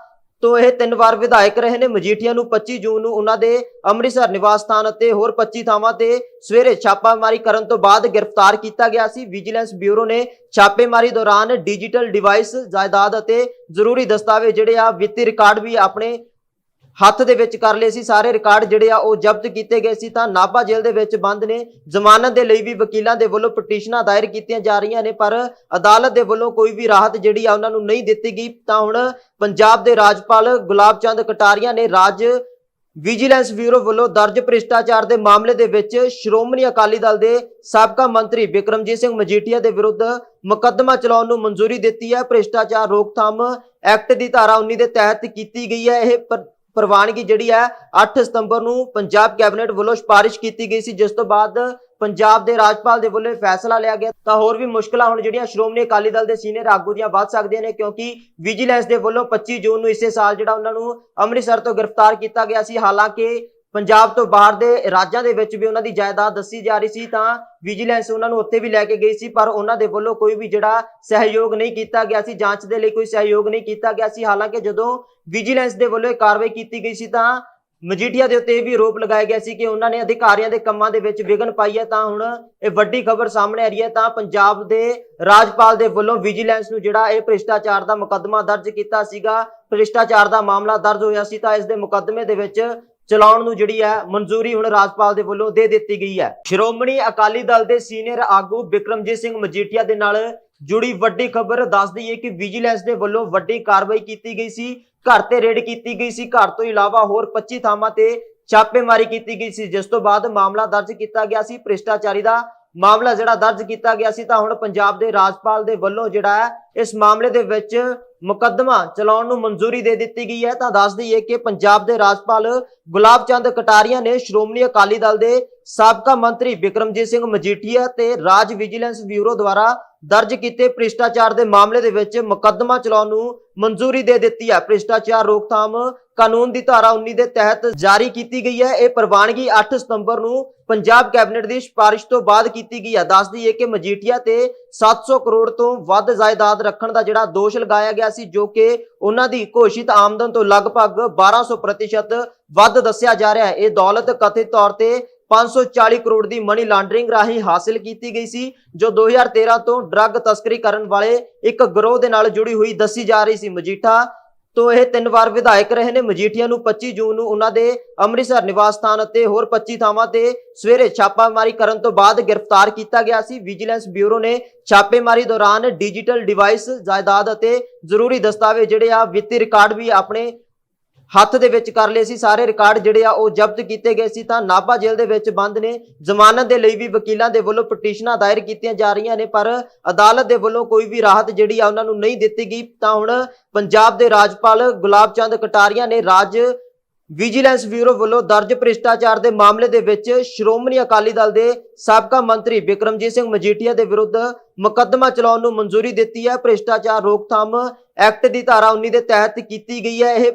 ਤੋਂ ਇਹ ਤਿੰਨ ਵਾਰ ਵਿਧਾਇਕ ਰਹੇ ਨੇ। ਮਜੀਠੀਆ ਨੂੰ 25 ਜੂਨ ਨੂੰ ਉਹਨਾਂ ਦੇ ਅੰਮ੍ਰਿਤਸਰ ਨਿਵਾਸ ਸਥਾਨ ਅਤੇ ਹੋਰ 25 ਥਾਵਾਂ ਤੇ ਸਵੇਰੇ ਛਾਪਾਮਾਰੀ ਕਰਨ ਤੋਂ ਬਾਅਦ ਗ੍ਰਿਫਤਾਰ ਕੀਤਾ ਗਿਆ ਸੀ। ਵਿਜੀਲੈਂਸ ਬਿਊਰੋ ਨੇ ਛਾਪੇਮਾਰੀ ਦੌਰਾਨ ਡਿਜੀਟਲ ਡਿਵਾਈਸ ਜਾਇਦਾਦ ਅਤੇ ਜ਼ਰੂਰੀ ਦਸਤਾਵੇਜ਼ ਜਿਹੜੇ ਆ ਵਿੱਤੀ ਰਿਕਾਰਡ ਵੀ ਆਪਣੇ ਹੱਥ ਦੇ ਵਿੱਚ ਕਰ ਲਏ ਸੀ, ਸਾਰੇ ਰਿਕਾਰਡ ਜਿਹੜੇ ਆ ਉਹ ਜ਼ਬਤ ਕੀਤੇ ਗਏ ਸੀ। ਤਾਂ ਨਾਭਾ ਜੇਲ੍ਹ ਦੇ ਵਿੱਚ ਬੰਦ ਨੇ। ਜ਼ਮਾਨਤ ਦੇ ਲਈ ਵੀ ਵਕੀਲਾਂ ਦੇ ਵੱਲੋਂ ਪਟੀਸ਼ਨਾਂ ਦਾਇਰ ਕੀਤੀਆਂ ਜਾ ਰਹੀਆਂ ਨੇ, ਪਰ ਅਦਾਲਤ ਦੇ ਵੱਲੋਂ ਕੋਈ ਵੀ ਰਾਹਤ ਜਿਹੜੀ ਆ ਉਹਨਾਂ ਨੂੰ ਨਹੀਂ ਦਿੱਤੀ ਗਈ। ਤਾਂ ਹੁਣ ਪੰਜਾਬ ਦੇ ਰਾਜਪਾਲ ਗੁਲਾਬ ਚੰਦ ਕਟਾਰੀਆ ਨੇ ਰਾਜ ਵਿਜੀਲੈਂਸ ਬਿਊਰੋ ਵੱਲੋਂ ਦਰਜ ਭ੍ਰਿਸ਼ਟਾਚਾਰ ਦੇ ਮਾਮਲੇ ਦੇ ਵਿੱਚ ਸ਼੍ਰੋਮਣੀ ਅਕਾਲੀ ਦਲ ਦੇ ਸਾਬਕਾ ਮੰਤਰੀ ਬਿਕਰਮਜੀਤ ਸਿੰਘ ਮਜੀਠੀਆ ਦੇ ਵਿਰੁੱਧ ਮੁਕੱਦਮਾ ਚਲਾਉਣ ਨੂੰ ਮਨਜ਼ੂਰੀ ਦਿੱਤੀ ਹੈ। ਭ੍ਰਿਸ਼ਟਾਚਾਰ ਰੋਕਥਾਮ ਐਕਟ ਦੀ ਧਾਰਾ 19 ਦੇ ਤਹਿਤ ਕੀਤੀ ਗਈ ਹੈ। ਇਹ ਪਰ- ਪ੍ਰਵਾਨਗੀ ਜਿਹੜੀ ਹੈ 8 ਸਤੰਬਰ ਨੂੰ ਪੰਜਾਬ ਕੈਬਨਿਟ ਵੱਲੋਂ ਸਿਫਾਰਿਸ਼ ਕੀਤੀ ਗਈ ਸੀ, ਜਿਸ ਤੋਂ ਬਾਅਦ ਪੰਜਾਬ ਦੇ ਰਾਜਪਾਲ ਦੇ ਵੱਲੋਂ ਫੈਸਲਾ ਲਿਆ ਗਿਆ। ਤਾਂ ਹੋਰ ਵੀ ਮੁਸ਼ਕਲਾਂ ਹੁਣ ਜਿਹੜੀਆਂ ਸ਼੍ਰੋਮਣੀ ਅਕਾਲੀ ਦਲ ਦੇ ਸੀਨੀਅਰ ਆਗੂ ਦੀਆਂ ਵੱਧ ਸਕਦੀਆਂ ਨੇ, ਕਿਉਂਕਿ ਵਿਜੀਲੈਂਸ ਦੇ ਵੱਲੋਂ 25 ਜੂਨ ਨੂੰ ਇਸੇ ਸਾਲ ਜਿਹੜਾ ਉਹਨਾਂ ਨੂੰ ਅੰਮ੍ਰਿਤਸਰ ਤੋਂ ਗ੍ਰਿਫਤਾਰ ਕੀਤਾ ਗਿਆ ਸੀ। ਹਾਲਾਂਕਿ ਪੰਜਾਬ ਤੋਂ ਬਾਹਰ ਦੇ ਰਾਜਾਂ ਦੇ ਵਿੱਚ ਵੀ ਉਹਨਾਂ ਦੀ ਜਾਇਦਾਦ ਦੱਸੀ ਜਾ ਰਹੀ ਸੀ, ਤਾਂ ਵਿਜੀਲੈਂਸ ਉਹਨਾਂ ਨੂੰ ਉੱਥੇ ਵੀ ਲੈ ਕੇ ਗਈ ਸੀ, ਪਰ ਉਹਨਾਂ ਦੇ ਵੱਲੋਂ ਕੋਈ ਵੀ ਜਿਹੜਾ ਸਹਿਯੋਗ ਨਹੀਂ ਕੀਤਾ ਗਿਆ ਸੀ। ਜਾਂਚ ਦੇ ਲਈ ਕੋਈ ਸਹਿਯੋਗ ਨਹੀਂ ਕੀਤਾ ਗਿਆ ਸੀ। ਹਾਲਾਂਕਿ ਜਦੋਂ ਵਿਜੀਲੈਂਸ ਦੇ ਵੱਲੋਂ ਕਾਰਵਾਈ ਕੀਤੀ ਗਈ ਸੀ ਤਾਂ ਮਜੀਠੀਆ ਦੇ ਉੱਤੇ ਵੀ ਆਰੋਪ ਲਗਾਇਆ ਗਿਆ ਸੀ ਕਿ ਉਹਨਾਂ ਨੇ ਅਧਿਕਾਰੀਆਂ ਦੇ ਕੰਮਾਂ ਦੇ ਵਿੱਚ ਵਿਘਨ ਪਾਈ ਹੈ ਤਾਂ ਹੁਣ ਇਹ ਵੱਡੀ ਖਬਰ ਸਾਹਮਣੇ ਆ ਰਹੀ ਹੈ ਤਾਂ ਪੰਜਾਬ ਦੇ ਰਾਜਪਾਲ ਦੇ ਵੱਲੋਂ ਵਿਜੀਲੈਂਸ ਨੂੰ ਜਿਹੜਾ ਇਹ ਭ੍ਰਿਸ਼ਟਾਚਾਰ ਦਾ ਮੁਕੱਦਮਾ ਦਰਜ ਕੀਤਾ ਸੀਗਾ, ਭ੍ਰਿਸ਼ਟਾਚਾਰ ਦਾ ਮਾਮਲਾ ਦਰਜ ਹੋਇਆ ਸੀ ਤਾਂ ਇਸ ਦੇ ਮੁਕੱਦਮੇ ਦੇ ਵਿੱਚ ਚਲਾਉਣ ਨੂੰ ਜਿਹੜੀ ਹੈ ਮਨਜ਼ੂਰੀ ਹੁਣ ਰਾਜਪਾਲ ਦੇ ਵੱਲੋਂ ਦੇ ਦਿੱਤੀ ਗਈ ਹੈ। ਸ਼੍ਰੋਮਣੀ ਅਕਾਲੀ ਦਲ ਦੇ ਸੀਨੀਅਰ ਆਗੂ ਬਿਕਰਮਜੀਤ ਸਿੰਘ ਮਜੀਠੀਆ ਦੇ ਨਾਲ ਜੁੜੀ ਵੱਡੀ ਖਬਰ ਦੱਸਦੀ ਹੈ ਕਿ ਵਿਜੀਲੈਂਸ ਦੇ ਵੱਲੋਂ ਵੱਡੀ ਕਾਰਵਾਈ ਕੀਤੀ ਗਈ ਸੀ। ਘਰ ਤੇ ਰੇਡ ਕੀਤੀ ਗਈ ਸੀ। ਘਰ ਤੋਂ ਇਲਾਵਾ ਹੋਰ 25 ਥਾਵਾਂ ਤੇ ਛਾਪੇਮਾਰੀ ਕੀਤੀ ਗਈ ਸੀ, ਜਿਸ ਤੋਂ ਬਾਅਦ ਮਾਮਲਾ ਦਰਜ ਕੀਤਾ ਗਿਆ ਸੀ। ਭ੍ਰਿਸ਼ਟਾਚਾਰੀ ਦਾ ਮਾਮਲਾ ਜਿਹੜਾ ਦਰਜ ਕੀਤਾ ਗਿਆ ਸੀ, ਤਾਂ ਹੁਣ ਪੰਜਾਬ ਦੇ ਰਾਜਪਾਲ ਦੇ ਵੱਲੋਂ ਜਿਹੜਾ ਹੈ, ਇਸ ਮਾਮਲੇ ਦੇ ਵਿੱਚ ਮੁਕੱਦਮਾ ਚਲਾਉਣ ਨੂੰ ਮਨਜ਼ੂਰੀ ਦੇ ਦਿੱਤੀ ਗਈ ਹੈ। ਤਾਂ ਦੱਸ ਦਈਏ ਕਿ ਪੰਜਾਬ ਦੇ ਰਾਜਪਾਲ ਗੁਲਾਬ ਚੰਦ ਕਟਾਰੀਆ ਨੇ ਸ਼੍ਰੋਮਣੀ ਅਕਾਲੀ ਦਲ ਦੇ ਸਾਬਕਾ ਮੰਤਰੀ ਬਿਕਰਮਜੀਤ ਸਿੰਘ ਮਜੀਠੀਆ ਤੇ ਰਾਜ ਵਿਜੀਲੈਂਸ ਬਿਊਰੋ ਦੁਆਰਾ ਦਰਜ ਕੀਤੇ ਭ੍ਰਿਸ਼ਟਾਚਾਰ ਦੇ ਮਾਮਲੇ ਦੇ ਵਿੱਚ ਮੁਕੱਦਮਾ ਚਲਾਉਣ ਨੂੰ ਮਨਜ਼ੂਰੀ ਦੇ ਦਿੱਤੀ ਹੈ। ਭ੍ਰਿਸ਼ਟਾਚਾਰ ਰੋਕਥਾਮ ਕਾਨੂੰਨ ਦੀ ਧਾਰਾ 19 ਦੇ ਤਹਿਤ ਜਾਰੀ ਕੀਤੀ ਗਈ ਹੈ। ਇਹ ਪ੍ਰਵਾਨਗੀ 8 ਸਤੰਬਰ ਨੂੰ ਪੰਜਾਬ ਕੈਬਨਿਟ ਦੀ ਸਿਫਾਰਿਸ਼ ਤੋਂ ਬਾਅਦ ਕੀਤੀ ਗਈ ਹੈ। ਦੱਸਦੀ ਹੈ ਕਿ ਮਜੀਠੀਆ ਤੇ 700 ਕਰੋੜ ਤੋਂ ਵੱਧ ਜਾਇਦਾਦ ਰੱਖਣ ਦਾ ਜਿਹੜਾ ਦੋਸ਼ ਲਗਾਇਆ ਗਿਆ ਸੀ, ਜੋ ਕਿ ਉਹਨਾਂ ਦੀ ਘੋਸ਼ਿਤ ਆਮਦਨ ਤੋਂ ਲਗਭਗ 1200% ਵੱਧ ਦੱਸਿਆ ਜਾ ਰਿਹਾ ਹੈ। ਇਹ ਦੌਲਤ ਕਥਿਤ ਤੌਰ ਤੇ 540 ਕਰੋੜ ਦੀ ਮਨੀ ਲਾਂਡਰਿੰਗ ਰਾਹੀਂ ਹਾਸਿਲ ਕੀਤੀ ਗਈ ਸੀ, ਜੋ 2013 ਤੋਂ ਡਰੱਗ ਤਸਕਰੀ ਕਰਨ ਵਾਲੇ ਇੱਕ ਗਰੋਹ ਦੇ ਨਾਲ ਜੁੜੀ ਹੋਈ ਦੱਸੀ ਜਾ ਰਹੀ ਸੀ ਮਜੀਠਾ। ਤੋਂ ਇਹ ਤਿੰਨ ਵਾਰ ਵਿਧਾਇਕ ਰਹੇ ਨੇ, ਮਜੀਠੀਆ ਨੂੰ 25 ਜੂਨ ਨੂੰ ਉਹਨਾਂ ਦੇ ਅੰਮ੍ਰਿਤਸਰ ਨਿਵਾਸ ਸਥਾਨ ਅਤੇ ਹੋਰ 25 ਥਾਵਾਂ ਤੇ ਸਵੇਰੇ ਛਾਪਾਮਾਰੀ ਕਰਨ ਤੋਂ ਬਾਅਦ ਗ੍ਰਿਫਤਾਰ ਕੀਤਾ ਗਿਆ ਸੀ। ਵਿਜੀਲੈਂਸ ਬਿਊਰੋ ਨੇ ਛਾਪੇਮਾਰੀ ਦੌਰਾਨ ਡਿਜੀਟਲ ਡਿਵਾਈਸ ਜਾਇਦਾਦ ਅਤੇ ਜ਼ਰੂਰੀ ਦਸਤਾਵੇਜ਼ ਜਿਹੜੇ ਆ ਵਿੱਤੀ ਰਿਕਾਰਡ ਵੀ ਆਪਣੇ ਹੱਥ ਦੇ ਵਿੱਚ ਕਰ ਲਏ ਸੀ ਸਾਰੇ ਰਿਕਾਰਡ ਜਿਹੜੇ ਆ ਉਹ ਜ਼ਬਤ ਕੀਤੇ ਗਏ ਸੀ ਤਾਂ ਨਾਭਾ ਜੇਲ੍ਹ ਦੇ ਵਿੱਚ ਬੰਦ ਨੇ। ਜ਼ਮਾਨਤ ਦੇ ਲਈ ਵੀ ਵਕੀਲਾਂ ਦੇ ਵੱਲੋਂ ਪਟੀਸ਼ਨਾਂ ਦਾਇਰ ਕੀਤੀਆਂ ਜਾ ਰਹੀਆਂ ਨੇ, ਪਰ ਅਦਾਲਤ ਦੇ ਵੱਲੋਂ ਕੋਈ ਵੀ ਰਾਹਤ ਜਿਹੜੀ ਆ ਉਹਨਾਂ ਨੂੰ ਨਹੀਂ ਦਿੱਤੀ ਗਈ। ਤਾਂ ਹੁਣ ਪੰਜਾਬ ਦੇ ਰਾਜਪਾਲ ਗੁਲਾਬ ਚੰਦ ਕਟਾਰੀਆ ਨੇ ਰਾਜ ਵਿਜੀਲੈਂਸ ਬਿਊਰੋ ਵੱਲੋਂ ਦਰਜ ਭ੍ਰਿਸ਼ਟਾਚਾਰ ਦੇ ਮਾਮਲੇ ਦੇ ਵਿੱਚ ਸ਼੍ਰੋਮਣੀ ਅਕਾਲੀ ਦਲ ਦੇ ਸਾਬਕਾ ਮੰਤਰੀ ਬਿਕਰਮਜੀਤ ਸਿੰਘ ਮਜੀਠੀਆ ਦੇ ਵਿਰੁੱਧ ਮੁਕੱਦਮਾ ਚਲਾਉਣ ਨੂੰ ਮਨਜ਼ੂਰੀ ਦਿੱਤੀ ਹੈ। ਭ੍ਰਿਸ਼ਟਾਚਾਰ ਰੋਕਥਾਮ ਐਕਟ ਦੀ ਧਾਰਾ 19 ਦੇ ਤਹਿਤ ਕੀਤੀ ਗਈ ਹੈ। ਇਹ